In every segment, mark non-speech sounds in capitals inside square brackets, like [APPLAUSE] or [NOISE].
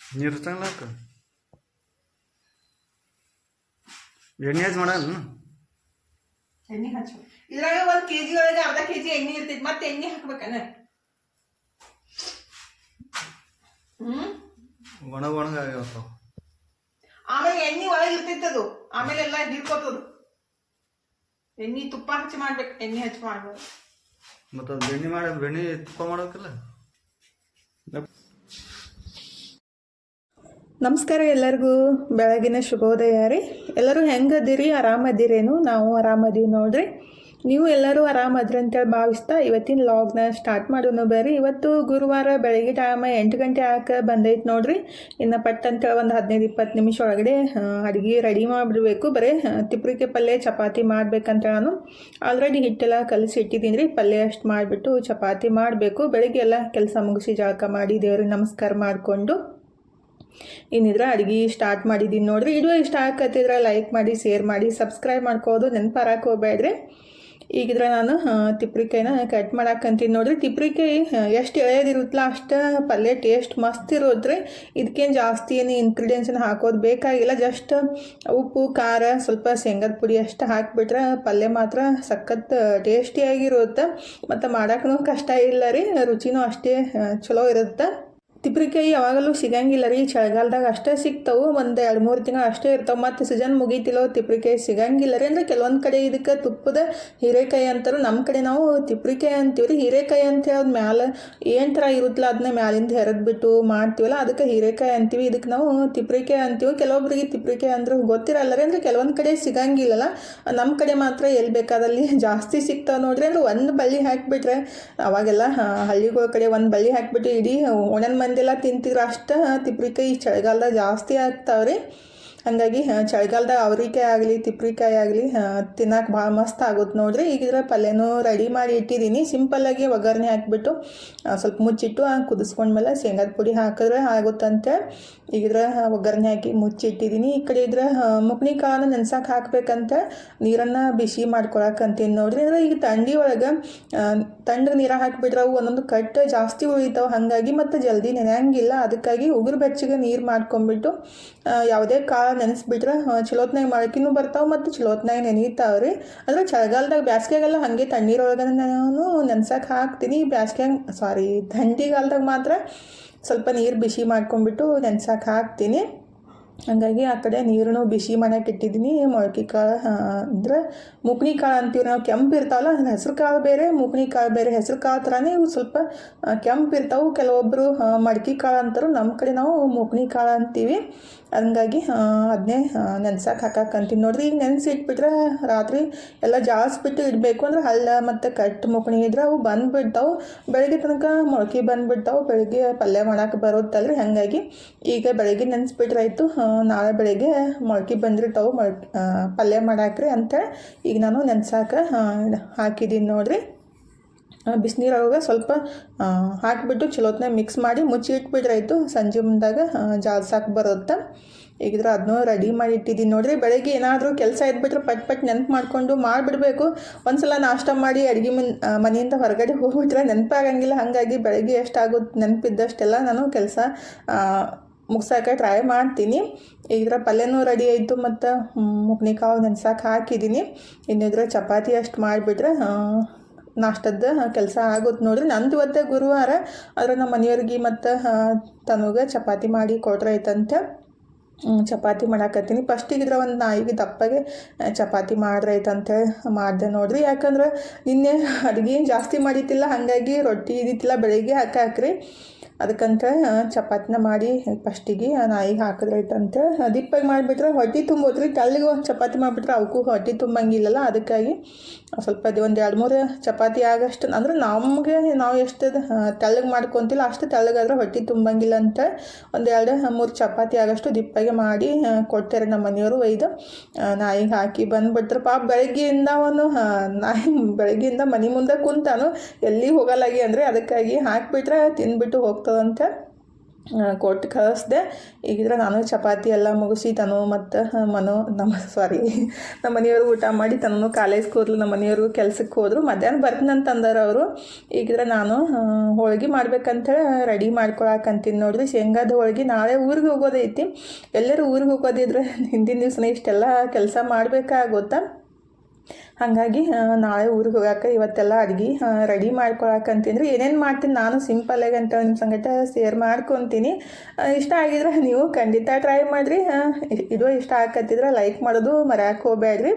ನೀರು ತಂಗ್ಲಾಕ ಎಣ್ಣೆ ಹಚ್ಚಿ ಮಾಡಲ್ಲ ಎಣ್ಣೆ ಹಚ್ಚು. ಇದ್ರಾಗ ಒಂದ್ ಕೆಜಿ ಒಳಗೆ ಅರ್ಧ ಕೆಜಿ ಎಣ್ಣೆ ಇರ್ತೈತಿ. ಮತ್ತೆ ಎಣ್ಣೆ ಹಾಕ್ಬೇಕನ? ಹ್ಮ್? ಒಣಗ ಒಣಗ ಆಗ್ಯಾವ ಆಮೇಲೆ ಎಣ್ಣೆ ಒಳಗೆ ಇರ್ತೈತಿ ಅದು. ಆಮೇಲೆ ಎಲ್ಲ ಹಿಡ್ಕೋತದು ಎಣ್ಣೆ ತುಪ್ಪ ಹಚ್ಚಿ ಮಾಡ್ಬೇಕು ಎಣ್ಣೆ ಹಚ್ಚಿ ಮಾಡ್ಬೇಕು ಮತ್ತೆ ಅದು ಬೆಣ್ಣೆ ಮಾಡಿ ಬೆಣ್ಣೆ ತುಪ್ಪ ಮಾಡೋಕಿಲ್ಲ? ನಮಸ್ಕಾರ ಎಲ್ಲರಿಗೂ ಬೆಳಗಿನ ಶುಭೋದಯ ರೀ. ಎಲ್ಲರೂ ಹೆಂಗದಿರಿ ಆರಾಮದಿರೇನು? ನಾವು ಆರಾಮದೀವಿ ನೋಡ್ರಿ. ನೀವು ಎಲ್ಲರೂ ಆರಾಮಾದ್ರೆ ಅಂತೇಳಿ ಭಾವಿಸ್ತಾ ಇವತ್ತಿನ ಲಾಗ್ನ ಸ್ಟಾರ್ಟ್ ಮಾಡೋಣ ಬೇರೆ ಇವತ್ತು ಗುರುವಾರ ಬೆಳಗ್ಗೆ ಟೈಮ್ ಎಂಟು ಗಂಟೆ ಆಕ ಬಂದೈತೆ ನೋಡ್ರಿ. ಇನ್ನು ಪಟ್ ಅಂತೇಳಿ ಒಂದು ಹದಿನೈದು ಇಪ್ಪತ್ತು ನಿಮಿಷ ಒಳಗಡೆ ಅಡುಗೆ ರೆಡಿ ಮಾಡಿಬಿಡ್ಬೇಕು ಬರೀ ತಿಪ್ರಿಕೆ ಪಲ್ಯ, ಚಪಾತಿ ಮಾಡ್ಬೇಕಂತ ನಾನು. ಆಲ್ರೆಡಿ ಹಿಟ್ಟೆಲ್ಲ ಕಲಸಿ ಇಟ್ಟಿದ್ದೀನಿ ರೀ. ಪಲ್ಯ ಅಷ್ಟು ಮಾಡಿಬಿಟ್ಟು ಚಪಾತಿ ಮಾಡಬೇಕು. ಬೆಳಗ್ಗೆ ಎಲ್ಲ ಕೆಲಸ ಮುಗಿಸಿ ಜಳಕ ಮಾಡಿ ದೇವ್ರಿಗೆ ನಮಸ್ಕಾರ ಮಾಡಿಕೊಂಡು ಇನ್ನಿದ್ರೆ ಅಡುಗೆ ಸ್ಟಾರ್ಟ್ ಮಾಡಿದ್ದೀನಿ ನೋಡ್ರಿ. ಇದು ಇಷ್ಟ ಆಗತ್ತಿದ್ರೆ ಲೈಕ್ ಮಾಡಿ ಶೇರ್ ಮಾಡಿ ಸಬ್ಸ್ಕ್ರೈಬ್ ಮಾಡ್ಕೋದು. ನೆನಪು ಹೋಗ್ಬೇಡ್ರಿ. ಈಗಿದ್ರೆ ನಾನು ತಿಪ್ರಿಕಾಯಿನ ಕಟ್ ಮಾಡಾಕಂತೀನಿ ನೋಡ್ರಿ, ತಿಪ್ರಿಕಾಯಿ ಎಷ್ಟು ಎಳೆಯದಿರುತ್ತಲ್ಲ, ಅಷ್ಟು ಪಲ್ಯ ಟೇಸ್ಟ್ ಮಸ್ತ್ ಇರೋದ್ರಿ. ಇದಕ್ಕೇನು ಜಾಸ್ತಿ ಏನು ಇಂಗ್ರೀಡಿಯೆಂಟ್ಸನ್ನ ಹಾಕೋದು ಬೇಕಾಗಿಲ್ಲ. ಜಸ್ಟ್ ಉಪ್ಪು, ಖಾರ, ಸ್ವಲ್ಪ ಶೇಂಗದ ಪುಡಿ ಅಷ್ಟು ಹಾಕಿಬಿಟ್ರೆ ಪಲ್ಯ ಮಾತ್ರ ಸಖತ್ ಟೇಸ್ಟಿಯಾಗಿರುತ್ತೆ ಮತ್ತು ಮಾಡೋಕ್ಕೂ ಕಷ್ಟ ಇಲ್ಲ ರೀ, ರುಚಿನೂ ಅಷ್ಟೇ ಚಲೋ ಇರುತ್ತೆ. ತಿಪ್ರಿಕಾಯಿ ಯಾವಾಗಲೂ ಸಿಗಂಗಿಲ್ಲ ರೀ, ಚಳಿಗಾಲದಾಗ ಅಷ್ಟೇ ಸಿಗ್ತಾವೆ, ಒಂದು ಎರಡು ಮೂರು ತಿಂಗಳು ಅಷ್ಟೇ ಇರ್ತಾವೆ, ಮತ್ತು ಸೀಸನ್ ಮುಗೀತಿಲ್ಲೋ ತಿಪ್ರಿಕಾಯಿ ಸಿಗಂಗಿಲ್ಲ ರೀ, ಅಂದರೆ ಕೆಲವೊಂದು ಕಡೆ ಇದಕ್ಕೆ ತುಪ್ಪದ ಹೀರೆಕಾಯಿ ಅಂತಾರೆ ನಮ್ಮ ಕಡೆ ನಾವು ತಿಪ್ರಿಕಾಯಿ ಅಂತೀವಿ ರೀ ಹೀರೆಕಾಯಿ ಅಂತ ಹೇಳೋದು ಮ್ಯಾಲೆ ಏನು ಥರ ಇರುತ್ತಲ್ಲ ಅದನ್ನ ಮ್ಯಾಲಿಂದ ಹೆರದ್ಬಿಟ್ಟು ಮಾಡ್ತೀವಲ್ಲ, ಅದಕ್ಕೆ ಹೀರೆಕಾಯಿ ಅಂತೀವಿ ಇದಕ್ಕೆ ನಾವು ತಿಪ್ರಿಕಾಯಿ ಅಂತೀವಿ, ಕೆಲವೊಬ್ರಿಗೆ ತಿಪ್ರಿಕಾಯಿ ಅಂದ್ರೆ ಗೊತ್ತಿರಲ್ಲ ರೀ, ಅಂದರೆ ಕೆಲವೊಂದು ಕಡೆ ಸಿಗಂಗಿಲ್ಲಲ್ಲ ನಮ್ಮ ಕಡೆ ಮಾತ್ರ ಎಲ್ಲಿ ಬೇಕಾದಲ್ಲಿ [LAUGHS] ಜಾಸ್ತಿ ಸಿಗ್ತಾವೆ ನೋಡ್ರಿ, ಅಂದ್ರೆ ಒಂದು ಬಳ್ಳಿ ಹಾಕಿಬಿಟ್ರೆ, ಅವಾಗೆಲ್ಲ ಹಳ್ಳಿಗಳ ಕಡೆ ಒಂದು ಬಳ್ಳಿ ಹಾಕಿಬಿಟ್ಟು ಇಡೀ ಒಣನ ಮಂದಿಯೆಲ್ಲ ತಿಂತೀರ ಅಷ್ಟು ತಿಪ್ರಿಕಾಯಿ ಚಳಿಗಾಲದಾಗ ಜಾಸ್ತಿ ಆಗ್ತಾವ್ರಿ. ಹಾಗಾಗಿ ಚಳಿಗಾಲದಾಗ ಅವ್ರಿಕಾಯಿ ಆಗಲಿ, ತಿಪ್ರಿಕಾಯಿ ಆಗಲಿ ತಿನ್ನಕ್ಕೆ ಭಾಳ ಮಸ್ತ್ ಆಗುತ್ತೆ ನೋಡ್ರಿ. ಈಗಿದ್ರೆ ಪಲ್ಯನೂ ರೆಡಿ ಮಾಡಿ ಇಟ್ಟಿದ್ದೀನಿ ಸಿಂಪಲ್ಲಾಗಿ ಒಗ್ಗರಣೆ ಹಾಕಿಬಿಟ್ಟು ಸ್ವಲ್ಪ ಮುಚ್ಚಿಟ್ಟು ಕುದಿಸ್ಕೊಂಡ್ಮೇಲೆ ಶೇಂಗಾದ ಪುಡಿ ಹಾಕಿದ್ರೆ ಆಗುತ್ತಂತೆ. ಈಗಿದ್ರೆ ಒಗ್ಗರಣೆ ಹಾಕಿ ಮುಚ್ಚಿಟ್ಟಿದ್ದೀನಿ ಈ ಕಡೆ ಇದ್ರೆ ಮುಕ್ನಿ ಕಾಳನ್ನ ನೆನ್ಸಕ್ಕೆ ಹಾಕ್ಬೇಕಂತ. ನೀರನ್ನು ಬಿಸಿ ಮಾಡ್ಕೊಳಕ್ಕಂತೀನಿ ನೋಡ್ರಿ. ಅಂದ್ರೆ ಈಗ ತಂಡಿ ಒಳಗೆ ತಣ್ಣಗೆ ನೀರ ಹಾಕಿಬಿಟ್ರೆ ಅವು ಒಂದೊಂದು ಕಟ್ಟು ಜಾಸ್ತಿ ಉಳಿತಾವೆ. ಹಾಗಾಗಿ ಮತ್ತು ಜಲ್ದಿ ನೆನೆಯಂಗಿಲ್ಲ. ಅದಕ್ಕಾಗಿ ಉಗುರು ಬೆಚ್ಚಗೆ ನೀರು ಮಾಡ್ಕೊಂಬಿಟ್ಟು ಯಾವುದೇ ಕಾಳು ನೆನೆಸ್ಬಿಟ್ರೆ ಚಲೋತ್ನಾಗ ಮೊಳಕಿನೂ ಬರ್ತಾವೆ ಮತ್ತು ಚಲೋತ್ನಾಗ ನೆನೀತಾವೆ ರೀ. ಅಂದ್ರೆ ಚಳಿಗಾಲದಾಗ ಬ್ಯಾಸ್ಗೆಗೆಲ್ಲ ಹಾಗೆ ತಣ್ಣೀರೊಳಗೆ ನಾನು ನೆನ್ಸಕ್ಕೆ ಹಾಕ್ತೀನಿ. ಬ್ಯಾಸ್ಗ್ಯಾಗ ಸಾರಿ ಥಂಡಿಗಾಲದಾಗ ಮಾತ್ರ ಸ್ವಲ್ಪ ನೀರು ಬಿಸಿ ಮಾಡ್ಕೊಂಬಿಟ್ಟು ನೆನ್ಸಕ್ಕೆ ಹಾಕ್ತೀನಿ. ಹಾಗಾಗಿ ಆ ಕಡೆ ನೀರನ್ನು ಬಿಸಿ ಮನೆಗೆ ಇಟ್ಟಿದ್ದೀನಿ. ಮೊಳಕೆ ಕಾಳು ಅಂದ್ರೆ ಮುಕ್ನಿ ಕಾಳು ಅಂತೀವಿ ನಾವು. ಕೆಂಪು ಇರ್ತಾವಲ್ಲ ಹೆಸರು ಕಾಳು ಬೇರೆ ಮುಕ್ನಿ ಕಾಳು ಬೇರೆ ಹೆಸರು ಕಾಳು ಥರನೇ ಇವು ಸ್ವಲ್ಪ ಕೆಂಪು ಇರ್ತಾವೆ. ಕೆಲವೊಬ್ಬರು ಮಡ್ಕಿ ಕಾಳು ಅಂತಾರೆ. ನಮ್ಮ ಕಡೆ ನಾವು ಮುಕ್ನಿ ಕಾಳು ಅಂತೀವಿ. ಹಂಗಾಗಿ ಅದನ್ನೇ ನೆನ್ಸಕ್ಕೆ ಹಾಕಕ್ಕಂತೀನಿ ನೋಡಿರಿ, ಈಗ ನೆನೆಸಿ ಇಟ್ಬಿಟ್ರೆ ರಾತ್ರಿ ಎಲ್ಲ ಜಾಸ್ಬಿಟ್ಟು ಇಡಬೇಕು ಅಂದ್ರೆ ಹಳ್ಳ ಮತ್ತು ಕಟ್ ಮುಕ್ಣಿ ಇದ್ರೆ ಅವು ಬಂದುಬಿಡ್ತಾವೆ. ಬೆಳಗ್ಗೆ ತನಕ ಮೊಳಕೆ ಬಂದುಬಿಡ್ತಾವೆ. ಬೆಳಗ್ಗೆ ಪಲ್ಯ ಮಾಡಕ್ಕೆ ಬರುತ್ತಲ್ರಿ. ಹಾಗಾಗಿ ಈಗ ಬೆಳಗ್ಗೆ ನೆನೆಸ್ಬಿಟ್ರೆ ಆಯಿತು ನಾಳೆ ಬೆಳಗ್ಗೆ ಮೊಳಕೆ ಬಂದಿರ್ತಾವೆ. ಮೊಳಕೆ ಪಲ್ಯ ಮಾಡಾಕ್ರಿ ಅಂತೇಳಿ ಈಗ ನಾನು ನೆನ್ಸಾಕ ಹಾಕಿದ್ದೀನಿ ನೋಡ್ರಿ. ಬಿಸಿನೀರೊಳಗೆ ಸ್ವಲ್ಪ ಹಾಕಿಬಿಟ್ಟು ಚಲೋತ್ನಾಗ ಮಿಕ್ಸ್ ಮಾಡಿ ಮುಚ್ಚಿ ಇಟ್ಬಿಟ್ರೆ ಆಯಿತು. ಸಂಜೆ ಮುಂದಾಗ ಜಾಲ್ಸಾಕೆ ಬರುತ್ತೆ? ಈಗಿದ್ರೆ ಅದನ್ನೂ ರೆಡಿ ಮಾಡಿ ಇಟ್ಟಿದ್ದೀನಿ ನೋಡಿರಿ. ಬೆಳಗ್ಗೆ ಏನಾದರೂ ಕೆಲಸ ಇದ್ಬಿಟ್ರೆ ಪಟ್ ಪಟ್ ನೆನ್ಪು ಮಾಡಿಕೊಂಡು ಮಾಡಿಬಿಡ್ಬೇಕು. ಒಂದ್ಸಲ ನಾಷ್ಟ ಮಾಡಿ ಅಡುಗೆ ಮನ್ ಮನೆಯಿಂದ ಹೊರಗಡೆ ಹೋಗ್ಬಿಟ್ರೆ ನೆನಪಾಗಂಗಿಲ್ಲ. ಹಾಗಾಗಿ ಬೆಳಗ್ಗೆ ಎಷ್ಟಾಗುತ್ತೆ ನೆನಪಿದ್ದಷ್ಟೆಲ್ಲ ನಾನು ಕೆಲಸ ಮುಗ್ಸೋಕೆ ಟ್ರೈ ಮಾಡ್ತೀನಿ. ಇದ್ರ ಪಲ್ಯನೂ ರೆಡಿ ಆಯಿತು ಮತ್ತು ಮುಗ್ನಿಕಾವು ನೆನ್ಸೋಕೆ ಹಾಕಿದ್ದೀನಿ ಇನ್ನಿದ್ರೆ ಚಪಾತಿ ಅಷ್ಟು ಮಾಡಿಬಿಟ್ರೆ ನಾಷ್ಟದ ಕೆಲಸ ಆಗುತ್ತೆ ನೋಡ್ರಿ. ನಂದು ಒದ್ದೆ ಗುರುವಾರ ಆದ್ರೆ ನಮ್ಮ ಮನೆಯವ್ರಿಗೆ ಮತ್ತು ತನಗೆ ಚಪಾತಿ ಮಾಡಿ ಕೊಟ್ರೆ ಚಪಾತಿ ಮಾಡಾಕತ್ತೀನಿ. ಇದ್ರೆ ಒಂದು ನಾಯಿಗೆ ದಪ್ಪಗೆ ಚಪಾತಿ ಮಾಡ್ರೆ ಅಂತೇಳಿ ಮಾಡಿದೆ ನೋಡ್ರಿ. ಯಾಕಂದ್ರೆ ನಿನ್ನೆ ಅಡುಗೆ ಜಾಸ್ತಿ ಮಾಡಿತಿಲ್ಲ ಹಾಗಾಗಿ ರೊಟ್ಟಿ ಇದ್ದಿತ್ತಿಲ್ಲ ಬೆಳಿಗ್ಗೆ ಹಾಕಿ ಅದಕ್ಕಂತ ಚಪಾತಿನ ಮಾಡಿ ಫಸ್ಟಿಗೆ ನಾಯಿಗೆ ಹಾಕಿದ್ರೆ ಐತಂತ ದಿಪ್ಪಾಗಿ ಮಾಡಿಬಿಟ್ರೆ ಹೊಟ್ಟೆ ತುಂಬೋದ್ರಿ ತಳ್ಳಿಗೆ ಒಂದು ಚಪಾತಿ ಮಾಡಿಬಿಟ್ರೆ ಅವಕ್ಕೂ ಹೊಟ್ಟೆ ತುಂಬಂಗಿಲ್ಲಲ್ಲ, ಅದಕ್ಕಾಗಿ ಸ್ವಲ್ಪ ಅದು ಒಂದು ಎರಡು ಮೂರು ಚಪಾತಿ ಆಗಷ್ಟು, ಅಂದ್ರೆ ನಮಗೆ ನಾವು ಎಷ್ಟು ತೆಳ್ಳಗೆ ಮಾಡ್ಕೊತಿಲ್ಲ, ಅಷ್ಟು ತೆಳ್ಳಗಾದ್ರೆ ಹೊಟ್ಟೆ ತುಂಬಂಗಿಲ್ಲ ಅಂತ ಒಂದು ಎರಡು ಮೂರು ಚಪಾತಿ ಆಗಷ್ಟು ದಿಪ್ಪಾಗಿ ಮಾಡಿ ಕೊಡ್ತಾರೆ ನಮ್ಮ ಮನೆಯವರು ಒಯ್ದು ನಾಯಿಗೆ ಹಾಕಿ ಬಂದುಬಿಟ್ರೆ. ಪಾಪ ಬೆಳಗ್ಗೆಯಿಂದ ಅವನು ನಾಯಿ ಬೆಳಗ್ಗೆಯಿಂದ ಮನೆ ಮುಂದೆ ಕುಂತಾನು ಎಲ್ಲಿ ಹೋಗಲ್ಲಾಗಿ ಅಂದರೆ ಅದಕ್ಕಾಗಿ ಹಾಕಿಬಿಟ್ರೆ ತಿಂದ್ಬಿಟ್ಟು ಹೋಗ್ತದಂತೆ ಕೊಟ್ಟು ಕಳಿಸ್ದೆ. ಈಗಿದ್ರೆ ನಾನು ಚಪಾತಿ ಎಲ್ಲ ಮುಗಿಸಿ ತನು ಮತ್ತು ಮನು, ನಮ್ಮ ಸಾರಿ ನಮ್ಮ ಮನೆಯವರು ಊಟ ಮಾಡಿ ತನು ಕಾಲೇಜ್ಗೆ ಹೋದ್ಲು ನಮ್ಮ ಮನೆಯವ್ರಿಗೂ ಕೆಲ್ಸಕ್ಕೆ ಹೋದರು. ಮಧ್ಯಾಹ್ನ ಬರ್ತೀನಿ ಅಂತಂದರು ಅವರು. ಈಗಿದ್ರೆ ನಾನು ಹೋಳಿಗೆ ಹೋಳ್ಗೆ ಮಾಡ್ಬೇಕಂತೇಳಿ ರೆಡಿ ಮಾಡ್ಕೊಳಕಂತೀನಿ ನೋಡ್ರಿ. ಶೇಂಗಾದ ಹೋಳ್ಗೆ ನಾಳೆ ಊರಿಗೆ ಹೋಗೋದೈತಿ. ಎಲ್ಲರೂ ಊರಿಗೆ ಹೋಗೋದಿದ್ರೆ ಹಿಂದಿನ ದಿವ್ಸನೇ ಇಷ್ಟೆಲ್ಲ ಕೆಲಸ ಮಾಡಬೇಕಾಗುತ್ತಾ ಹಾಗಾಗಿ ನಾಳೆ ಊರಿಗೆ ಹೋಗಕ್ಕೆ ಇವತ್ತೆಲ್ಲ ಅಡುಗೆ ರೆಡಿ ಮಾಡ್ಕೊಳಕಂತೀನಿ ಏನೇನು ಮಾಡ್ತೀನಿ ನಾನು ಸಿಂಪಲ್ಲಾಗಿ ಅಂತ ನಿಮ್ಮ ಸಂಗಟ ಶೇರ್ ಮಾಡ್ಕೊತೀನಿ. ಇಷ್ಟ ಆಗಿದ್ರೆ ನೀವು ಖಂಡಿತ ಟ್ರೈ ಮಾಡಿರಿ. ಇದು ಇಷ್ಟ ಆಗತ್ತಿದ್ರೆ ಲೈಕ್ ಮಾಡೋದು ಮರ್ಯಾಕೆ ಹೋಗ್ಬೇಡ್ರಿ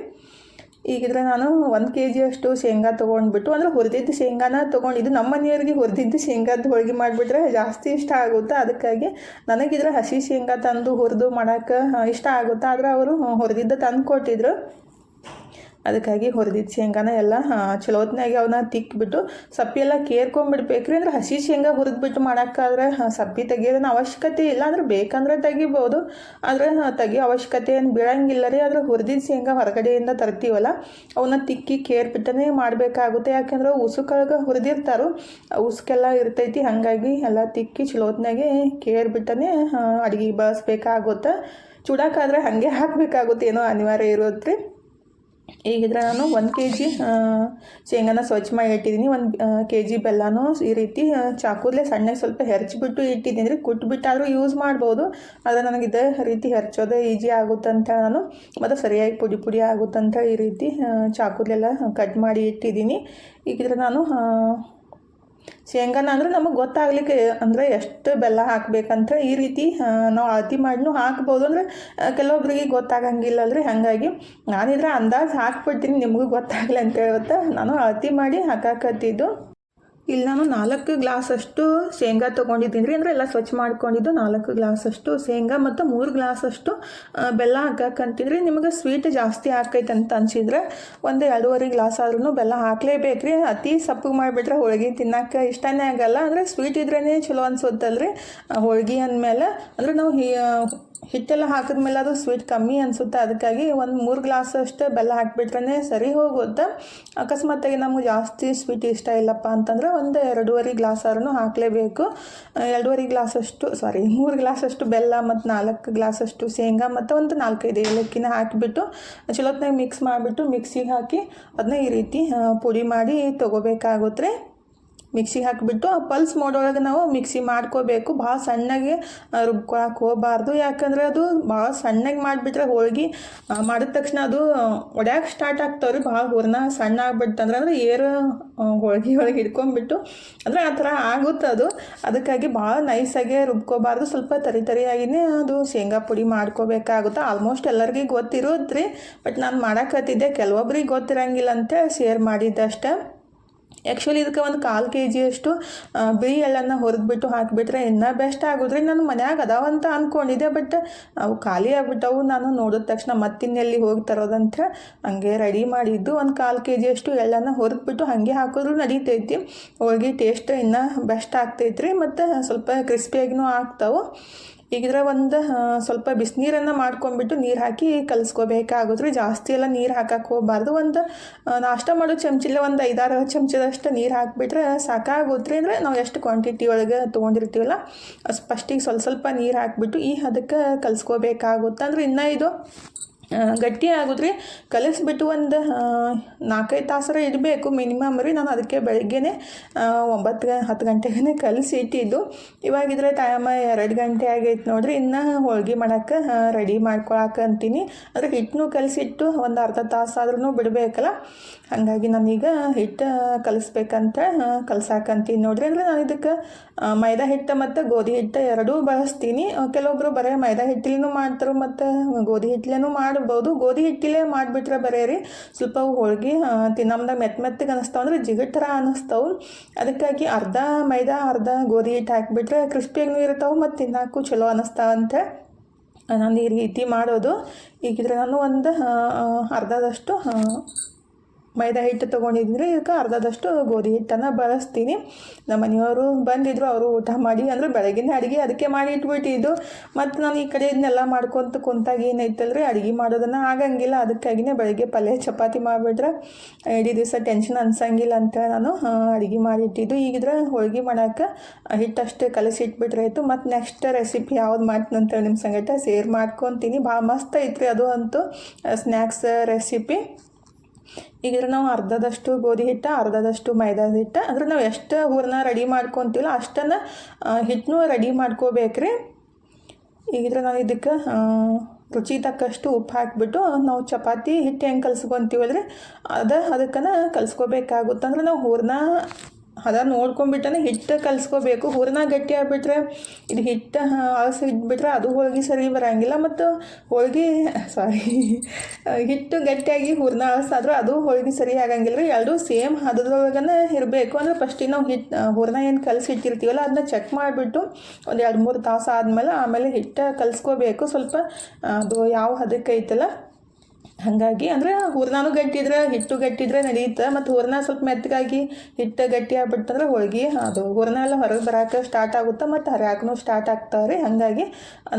ಈಗಿದ್ರೆ ನಾನು ಒಂದು ಕೆ ಜಿಯಷ್ಟು ಶೇಂಗಾ ತೊಗೊಂಡ್ಬಿಟ್ಟು, ಅಂದ್ರೆ ಹುರಿದಿದ್ದು ಶೇಂಗಾನ ತೊಗೊಂಡು, ಇದು ನಮ್ಮ ಮನೆಯವ್ರಿಗೆ ಹುರಿದಿದ್ದು ಶೇಂಗಾದ ಹೋಳಿಗೆ ಮಾಡಿಬಿಟ್ರೆ ಜಾಸ್ತಿ ಇಷ್ಟ ಆಗುತ್ತೆ? ಅದಕ್ಕಾಗಿ ನನಗಿದ್ರೆ ಹಸಿ ಶೇಂಗಾ ತಂದು ಹುರಿದು ಮಾಡೋಕ್ಕೆ ಇಷ್ಟ ಆಗುತ್ತೆ? ಆದರೆ ಅವರು ಹುರಿದಿದ್ದು ತಂದು ಕೊಟ್ಟಿದ್ರು ಅದಕ್ಕಾಗಿ ಹುರಿದಿದ್ದ ಶೇಂಗಾನ ಎಲ್ಲ ಚಲೋತ್ನಾಗೆ ಅವನ್ನ ತಿಕ್ಬಿಟ್ಟು ಸಪ್ಪಿ ಎಲ್ಲ ಕೇರ್ಕೊಂಬಿಡ್ಬೇಕ್ರಿ ಅಂದ್ರೆ ಹಸಿ ಶೇಂಗಾ ಹುರಿದ್ಬಿಟ್ಟು ಮಾಡೋಕ್ಕಾದ್ರೆ ಸಪ್ಪಿ ತೆಗಿಯೋದನ್ನ ಅವಶ್ಯಕತೆ ಇಲ್ಲ. ಅಂದ್ರೆ ಬೇಕಂದ್ರೆ ತೆಗಿಬೋದು. ಆದರೆ ತೆಗಿಯೋ ಅವಶ್ಯಕತೆ ಏನು ಬೀಳಂಗಿಲ್ಲ ರೀ. ಆದರೆ ಹುರಿದಿದ್ದ ಶೇಂಗಾ ಹೊರಗಡೆಯಿಂದ ತರ್ತೀವಲ್ಲ ಅವನ್ನ ತಿಕ್ಕಿ ಕೇರ್ಬಿಟ್ಟನೇ ಮಾಡಬೇಕಾಗುತ್ತೆ. ಯಾಕೆಂದ್ರೆ ಉಸುಕಾಗ ಹುರಿದಿರ್ತಾರೋ, ಉಸುಕೆಲ್ಲ ಇರ್ತೈತಿ. ಹಾಗಾಗಿ ಎಲ್ಲ ತಿಕ್ಕಿ ಚಲೋತ್ನಾಗೆ ಕೇರ್ಬಿಟ್ಟನೇ ಅಡುಗೆ ಬಳಸ್ಬೇಕಾಗುತ್ತೆ. ಚೂಡಕ್ಕಾದ್ರೆ ಹಾಗೆ ಹಾಕಬೇಕಾಗುತ್ತೆ. ಏನೋ ಅನಿವಾರ್ಯ ಇರೋದ್ರಿ ಈಗಿದ್ರೆ ನಾನು ಒಂದು ಕೆ ಜಿ ಶೇಂಗಾನ ಸ್ವಚ್ಛ ಮಾಡಿ ಇಟ್ಟಿದ್ದೀನಿ. ಒಂದು ಕೆ ಜಿ ಬೆಲ್ಲನೂ ಈ ರೀತಿ ಚಾಕುದಲ್ಲೇ ಸಣ್ಣಗೆ ಸ್ವಲ್ಪ ಹೆರ್ಚಿಬಿಟ್ಟು ಇಟ್ಟಿದ್ದೀನಿ. ಅಂದರೆ ಕುಟ್ಬಿಟ್ಟಾದರೂ ಯೂಸ್ ಮಾಡ್ಬೋದು. ಆದರೆ ನನಗೆ ಇದೇ ರೀತಿ ಹೆರ್ಚೋದೇ ಈಜಿ ಆಗುತ್ತಂತ ನಾನು, ಮತ್ತು ಸರಿಯಾಗಿ ಪುಡಿ ಪುಡಿ ಆಗುತ್ತಂತ ಈ ರೀತಿ ಚಾಕುದಲ್ಲೆಲ್ಲ ಕಟ್ ಮಾಡಿ ಇಟ್ಟಿದ್ದೀನಿ. ಈಗಿದ್ರೆ ನಾನು ಶೇಂಗಾನ ಅಂದ್ರೆ ನಮಗೆ ಗೊತ್ತಾಗ್ಲಿಕ್ಕೆ, ಅಂದ್ರೆ ಎಷ್ಟು ಬೆಲ್ಲ ಹಾಕ್ಬೇಕಂತ ಈ ರೀತಿ ನಾವು ಅಳತಿ ಮಾಡಿನೂ ಹಾಕ್ಬೋದು. ಅಂದ್ರೆ ಕೆಲವೊಬ್ಬರಿಗೆ ಗೊತ್ತಾಗಂಗಿಲ್ಲ ಅಲ್ರಿ ಹಾಗಾಗಿ ನಾನಿದ್ರೆ ಅಂದಾಜು ಹಾಕ್ಬಿಡ್ತೀನಿ, ನಿಮಗೂ ಗೊತ್ತಾಗ್ಲಿ ಅಂತ ಹೇಳ್ಬಿಟ್ಟು ನಾನು ಅಳತಿ ಮಾಡಿ ಹಾಕಾಕತ್ತಿದ್ದು. ಇಲ್ಲಿ ನಾನು ನಾಲ್ಕು ಗ್ಲಾಸಷ್ಟು ಶೇಂಗಾ ತೊಗೊಂಡಿದ್ದೀನಿ ರೀ. ಅಂದರೆ ಎಲ್ಲ ಸ್ವಚ್ಛ ಮಾಡ್ಕೊಂಡಿದ್ದು ನಾಲ್ಕು ಗ್ಲಾಸಷ್ಟು ಶೇಂಗಾ ಮತ್ತು ಮೂರು ಗ್ಲಾಸಷ್ಟು ಬೆಲ್ಲ ಹಾಕಕ್ಕಂತಿದ್ರಿ ನಿಮಗೆ ಸ್ವೀಟ್ ಜಾಸ್ತಿ ಹಾಕೈತೆ ಅಂತ ಅನ್ಸಿದ್ರೆ ಒಂದು ಎರಡೂವರೆ ಗ್ಲಾಸ್ ಆದ್ರೂ ಬೆಲ್ಲ ಹಾಕಲೇಬೇಕು ರೀ. ಅತಿ ಸಪ್ಪು ಮಾಡಿಬಿಟ್ರೆ ಹೋಳ್ಗೆ ತಿನ್ನಕ್ಕೆ ಇಷ್ಟನೇ ಆಗಲ್ಲ. ಅಂದರೆ ಸ್ವೀಟ್ ಇದ್ರೇ ಚಲೋ ಅನ್ಸುತ್ತಲ್ರಿ. ಹೋಳ್ಗೆ ಅಂದಮೇಲೆ ಅಂದರೆ ನಾವು ಹಿಟ್ಟೆಲ್ಲ ಹಾಕಿದ್ಮೇಲೆ ಅದು ಸ್ವೀಟ್ ಕಮ್ಮಿ ಅನಿಸುತ್ತೆ. ಅದಕ್ಕಾಗಿ ಒಂದು ಮೂರು ಗ್ಲಾಸ್ ಅಷ್ಟು ಬೆಲ್ಲ ಹಾಕಿಬಿಟ್ರೆ ಸರಿ ಹೋಗುತ್ತೆ. ಅಕಸ್ಮಾತಾಗಿ ನಮಗೆ ಜಾಸ್ತಿ ಸ್ವೀಟ್ ಇಷ್ಟ ಇಲ್ಲಪ್ಪ ಅಂತಂದ್ರೆ ಒಂದು ಎರಡೂವರೆ ಗ್ಲಾಸ್ ಆದ್ರೂ ಹಾಕಲೇಬೇಕು. ಎರಡೂವರೆ ಗ್ಲಾಸಷ್ಟು ಸಾರಿ ಮೂರು ಗ್ಲಾಸಷ್ಟು ಬೆಲ್ಲ ಮತ್ತು ನಾಲ್ಕು ಗ್ಲಾಸಷ್ಟು ಶೇಂಗಾ ಮತ್ತು ಒಂದು ನಾಲ್ಕೈದು ಏಲಕ್ಕಿನ ಹಾಕಿಬಿಟ್ಟು, ಚಲೋತ್ನಾಗ ಮಿಕ್ಸ್ ಮಾಡಿಬಿಟ್ಟು ಮಿಕ್ಸಿಗೆ ಹಾಕಿ ಅದನ್ನ ಈ ರೀತಿ ಪುಡಿ ಮಾಡಿ ತೊಗೋಬೇಕಾಗುತ್ತೆ. ಮಿಕ್ಸಿಗೆ ಹಾಕಿಬಿಟ್ಟು ಆ ಪಲ್ಸ್ ಮಾಡೋಳಗೆ ನಾವು ಮಿಕ್ಸಿ ಮಾಡ್ಕೋಬೇಕು. ಭಾಳ ಸಣ್ಣಗೆ ರುಬ್ಕೊಳಕ್ಕೆ ಹೋಗಬಾರ್ದು. ಯಾಕಂದ್ರೆ ಅದು ಭಾಳ ಸಣ್ಣಗೆ ಮಾಡಿಬಿಟ್ರೆ ಹೋಳ್ಗೆ ಮಾಡಿದ ತಕ್ಷಣ ಅದು ಒಡ್ಯಾಕೆ ಸ್ಟಾರ್ಟ್ ಆಗ್ತಾವ್ರಿ. ಭಾಳ ಹೂರ್ನ ಸಣ್ಣ ಆಗ್ಬಿಡ್ತಂದ್ರೆ ಅಂದ್ರೆ ಏರು ಹೋಳಿಗೆ ಒಳಗೆ ಹಿಡ್ಕೊಂಡ್ಬಿಟ್ಟು ಅಂದರೆ ಆ ಥರ ಆಗುತ್ತೆ ಅದು. ಅದಕ್ಕಾಗಿ ಭಾಳ ನೈಸಾಗೆ ರುಬ್ಕೋಬಾರ್ದು. ಸ್ವಲ್ಪ ತರಿ ತರಿಯಾಗಿನೇ ಅದು ಶೇಂಗಾ ಪುಡಿ ಮಾಡ್ಕೋಬೇಕಾಗುತ್ತೆ. ಆಲ್ಮೋಸ್ಟ್ ಎಲ್ಲರಿಗೂ ಗೊತ್ತಿರೋದ್ರಿ ಬಟ್ ನಾನು ಮಾಡಾಕತ್ತಿದ್ದೆ. ಕೆಲವೊಬ್ರಿಗೆ ಗೊತ್ತಿರಂಗಿಲ್ಲ ಅಂತ ಶೇರ್ ಮಾಡಿದ್ದಷ್ಟೇ. ಆ್ಯಕ್ಚುಲಿ ಇದಕ್ಕೆ ಒಂದು ಕಾಲು ಕೆ ಜಿಯಷ್ಟು ಬಿಳಿ ಎಳ್ಳನ್ನು ಹುರಿದ್ಬಿಟ್ಟು ಹಾಕಿಬಿಟ್ರೆ ಇನ್ನೂ ಬೆಸ್ಟ್ ಆಗೋದ್ರಿ ನಾನು ಮನ್ಯಾಗ ಅದಾವಂತ ಅಂದ್ಕೊಂಡಿದ್ದೆ ಬಟ್ ಅವು ಖಾಲಿ ಆಗಿಬಿಟ್ಟವು. ನಾನು ನೋಡಿದ ತಕ್ಷಣ ಮತ್ತಿನ್ನೆಲ್ಲಿ ಹೋಗಿ ತರೋದಂತ ಹಂಗೆ ರೆಡಿ ಮಾಡಿದ್ದು. ಒಂದು ಕಾಲು ಕೆ ಜಿಯಷ್ಟು ಎಳ್ಳನ್ನು ಹುರಿದ್ಬಿಟ್ಟು ಹಾಗೆ ಹಾಕಿದ್ರು ನಡೀತೈತಿ. ಹೋಳ್ಗೆ ಟೇಸ್ಟ್ ಇನ್ನೂ ಬೆಸ್ಟ್ ಆಗ್ತೈತ್ರಿ, ಮತ್ತು ಸ್ವಲ್ಪ ಕ್ರಿಸ್ಪಿಯಾಗಿನೂ ಆಗ್ತಾವೆ. ಈಗಿದ್ರೆ ಒಂದು ಸ್ವಲ್ಪ ಬಿಸಿನೀರನ್ನು ಮಾಡ್ಕೊಂಡ್ಬಿಟ್ಟು ನೀರು ಹಾಕಿ ಕಲಿಸ್ಕೋಬೇಕಾಗುತ್ತೆ. ರೀ, ಜಾಸ್ತಿ ಎಲ್ಲ ನೀರು ಹಾಕಕ್ಕೆ ಹೋಗಬಾರ್ದು. ಒಂದು ನಾಷ್ಟ ಮಾಡೋ ಚಮಚಿಲ್ಲ ಒಂದು ಐದಾರು ಚಮಚದಷ್ಟು ನೀರು ಹಾಕಿಬಿಟ್ರೆ ಸಾಕಾಗುತ್ತೆ ಅಂದರೆ ನಾವು ಎಷ್ಟು ಕ್ವಾಂಟಿಟಿ ಒಳಗೆ ತೊಗೊಂಡಿರ್ತೀವಲ್ಲ ಫಸ್ಟಿಗೆ ಸ್ವಲ್ಪ ಸ್ವಲ್ಪ ನೀರು ಹಾಕಿಬಿಟ್ಟು ಈ ಹದಕ್ಕೆ ಕಲಿಸ್ಕೋಬೇಕಾಗುತ್ತೆ. ಅಂದ್ರೆ ಇನ್ನೂ ಇದು ಗಟ್ಟಿ ಆಗಿದ್ರೆ ಕಲಿಸ್ಬಿಟ್ಟು ಒಂದು ನಾಲ್ಕೈದು ತಾಸರ ಇಡಬೇಕು ಮಿನಿಮಮ್ ರೀ. ನಾನು ಅದಕ್ಕೆ ಬೆಳಗ್ಗೆನೇ ಒಂಬತ್ತು ಹತ್ತು ಗಂಟೆಗೇ ಕಲಸಿ ಇಟ್ಟಿದ್ದು. ಇವಾಗಿದ್ರೆ ಟೈಮ್ ಎರಡು ಗಂಟೆ ಆಗೈತೆ ನೋಡ್ರಿ. ಇನ್ನು ಹೋಳ್ಗೆ ಮಾಡೋಕ್ಕೆ ರೆಡಿ ಮಾಡ್ಕೊಳಕ್ಕೆ ಅಂತೀನಿ. ಅದಕ್ಕೆ ಹಿಟ್ಟನ್ನು ಕಲಿಸಿಟ್ಟು ಒಂದು ಅರ್ಧ ತಾಸಾದ್ರೂ ಬಿಡಬೇಕಲ್ಲ. ಹಾಗಾಗಿ ನಾನೀಗ ಹಿಟ್ಟು ಕಲಿಸ್ಬೇಕಂತ ಕಲ್ಸಾಕಂತೀನಿ ನೋಡ್ರಿ. ಅಂದರೆ ನಾನು ಇದಕ್ಕೆ ಮೈದಾ ಹಿಟ್ಟು ಮತ್ತು ಗೋಧಿ ಹಿಟ್ಟು ಎರಡೂ ಬಳಸ್ತೀನಿ. ಕೆಲವೊಬ್ಬರು ಬರೇ ಮೈದಾ ಹಿಟ್ಟಿಲೂ ಮಾಡ್ತಾರೆ ಮತ್ತು ಗೋಧಿ ಹಿಟ್ಲೇನೂ ಮಾಡ್ಬೋದು. ಗೋಧಿ ಹಿಟ್ಟಿಲೇ ಮಾಡಿಬಿಟ್ರೆ ಬರೀ ರೀ ಸ್ವಲ್ಪ ಹೋಳಿಗೆ ತಿನ್ನಮ್ದಾಗ ಮೆತ್ತ ಮೆತ್ತಗೆ ಅನಿಸ್ತಾವ ಅಂದ್ರೆ ಜಿಗಟ್ ಥರ ಅನ್ನಿಸ್ತಾವೆ ಅದಕ್ಕಾಗಿ ಅರ್ಧ ಮೈದಾ, ಅರ್ಧ ಗೋಧಿ ಹಿಟ್ಟು ಹಾಕಿಬಿಟ್ರೆ ಕ್ರಿಸ್ಪಿಯಾಗೂ ಇರ್ತಾವೆ ಮತ್ತು ತಿನ್ನಕ್ಕೂ ಚಲೋ ಅನ್ನಿಸ್ತಾವಂತೆ ನಾನು ಈ ರೀತಿ ಮಾಡೋದು. ಈಗಿದ್ರೆ ನಾನು ಒಂದು ಅರ್ಧದಷ್ಟು ಮೈದಾ ಹಿಟ್ಟು ತೊಗೊಂಡಿದ್ರೆ ಇದಕ್ಕೆ ಅರ್ಧದಷ್ಟು ಗೋಧಿ ಹಿಟ್ಟನ್ನು ಬಳಸ್ತೀನಿ. ನಮ್ಮ ಮನೆಯವರು ಬಂದಿದ್ರು, ಅವರು ಊಟ ಮಾಡಿ, ಅಂದರೆ ಬೆಳಗಿನ ಅಡುಗೆ ಅದಕ್ಕೆ ಮಾಡಿ ಇಟ್ಬಿಟ್ಟಿದ್ದು. ಮತ್ತು ನಾನು ಈ ಕಡೆ ಇದನ್ನೆಲ್ಲ ಮಾಡ್ಕೊತ ಕುಂತಾಗ ಏನೈತಲ್ರಿ, ಅಡುಗೆ ಮಾಡೋದನ್ನು ಆಗಂಗಿಲ್ಲ. ಅದಕ್ಕಾಗಿನೇ ಬೆಳಗ್ಗೆ ಪಲ್ಯ ಚಪಾತಿ ಮಾಡಿಬಿಟ್ರೆ ಇಡೀ ದಿವಸ ಟೆನ್ಷನ್ ಅನ್ಸಂಗಿಲ್ಲ ಅಂತ ನಾನು ಅಡುಗೆ ಮಾಡಿಟ್ಟಿದ್ದು ಈಗಿದ್ರೆ ಹೋಳ್ಗೆ ಮಾಡೋಕೆ ಹಿಟ್ಟಷ್ಟೇ ಕಲಸಿ ಇಟ್ಬಿಟ್ರೆ ಆಯಿತು. ಮತ್ತು ನೆಕ್ಸ್ಟ್ ರೆಸಿಪಿ ಯಾವ್ದು ಮಾಡ್ತೀನಿ ಅಂತೇಳಿ ನಿಮ್ಮ ಸಂಗಟ ಸೇರ್ ಮಾಡ್ಕೊತೀನಿ. ಭಾಳ ಮಸ್ತ್ ಐತ್ರಿ ಅದು ಅಂತೂ ಸ್ನ್ಯಾಕ್ಸ್ ರೆಸಿಪಿ ಈಗ ನಾವು ಅರ್ಧದಷ್ಟು ಗೋಧಿ ಹಿಟ್ಟು, ಅರ್ಧದಷ್ಟು ಮೈದಾದ ಹಿಟ್ಟು. ಅಂದ್ರೆ ನಾವು ಎಷ್ಟು ಹೂರನ್ನ ರೆಡಿ ಮಾಡ್ಕೊತೀವಲ್ಲ ಅಷ್ಟನ್ನು ಹಿಟ್ಟನ್ನೂ ರೆಡಿ ಮಾಡ್ಕೋಬೇಕ್ರಿ. ಈಗಿದ್ರೆ ನಾವು ಇದಕ್ಕೆ ರುಚಿ ತಕ್ಕಷ್ಟು ಉಪ್ಪು ಹಾಕಿಬಿಟ್ಟು ನಾವು ಚಪಾತಿ ಹಿಟ್ಟು ಹೆಂಗೆ ಕಲ್ಸ್ಕೊತೀವಲ್ರಿ, ಅದು ಅದಕ್ಕನ ಕಲ್ಸ್ಕೋಬೇಕಾಗುತ್ತೆ. ಅಂದ್ರೆ ನಾವು ಹೂರಣ ಹದ ನೋಡ್ಕೊಂಡ್ಬಿಟ್ಟನೆ ಹಿಟ್ಟು ಕಲಿಸ್ಕೋಬೇಕು. ಹೂರಣ ಗಟ್ಟಿ ಆಗಿಬಿಟ್ರೆ ಇದು ಹಿಟ್ಟು ಅಳಸಿ ಇಟ್ಬಿಟ್ರೆ ಅದು ಹೋಳ್ಗೆ ಸರಿ ಬರೋಂಗಿಲ್ಲ. ಮತ್ತು ಹೋಳ್ಗೆ ಸಾರಿ ಹಿಟ್ಟು ಗಟ್ಟಿಯಾಗಿ ಹೂರಣ ಅಳಸಾದ್ರೆ ಅದು ಹೋಳಿಗೆ ಸರಿ ಆಗಂಗಿಲ್ಲ ರೀ. ಎರಡೂ ಸೇಮ್ ಹದದೊಳಗನೆ ಇರಬೇಕು. ಅಂದರೆ ಫಸ್ಟಿಗೆ ನಾವು ಹಿಟ್ಟು ಹೂರಣ ಏನು ಕಲಸಿ ಇಟ್ಟಿರ್ತೀವಲ್ಲ ಅದನ್ನ ಚೆಕ್ ಮಾಡಿಬಿಟ್ಟು ಒಂದು ಎರಡು ಮೂರು ತಾಸು ಆದಮೇಲೆ ಆಮೇಲೆ ಹಿಟ್ಟು ಕಲಿಸ್ಕೋಬೇಕು. ಸ್ವಲ್ಪ ಅದು ಯಾವ ಹದಕ್ಕೆ ಐತಲ್ಲ ಹಾಗಾಗಿ ಅಂದ್ರೆ ಹೂರ್ಣನೂ ಗಟ್ಟಿ ಇದ್ರೆ, ಹಿಟ್ಟು ಗಟ್ಟಿದ್ರೆ ನಡೆಯುತ್ತೆ ಮತ್ತು ಹೂರ್ಣ ಸ್ವಲ್ಪ ಮೆತ್ತಗಾಗಿ ಹಿಟ್ಟು ಗಟ್ಟಿ ಆಗ್ಬಿಟ್ಟಂದ್ರೆ ಹೋಳ್ಗೆ, ಅದು ಹೂರ್ಣ ಎಲ್ಲ ಹೊರಗೆ ಬರೋಕೆ ಸ್ಟಾರ್ಟ್ ಆಗುತ್ತೆ, ಮತ್ತು ಹರಿಯಾಕೂ ಸ್ಟಾರ್ಟ್ ಆಗ್ತಾವೆ ರೀ ಹಾಗಾಗಿ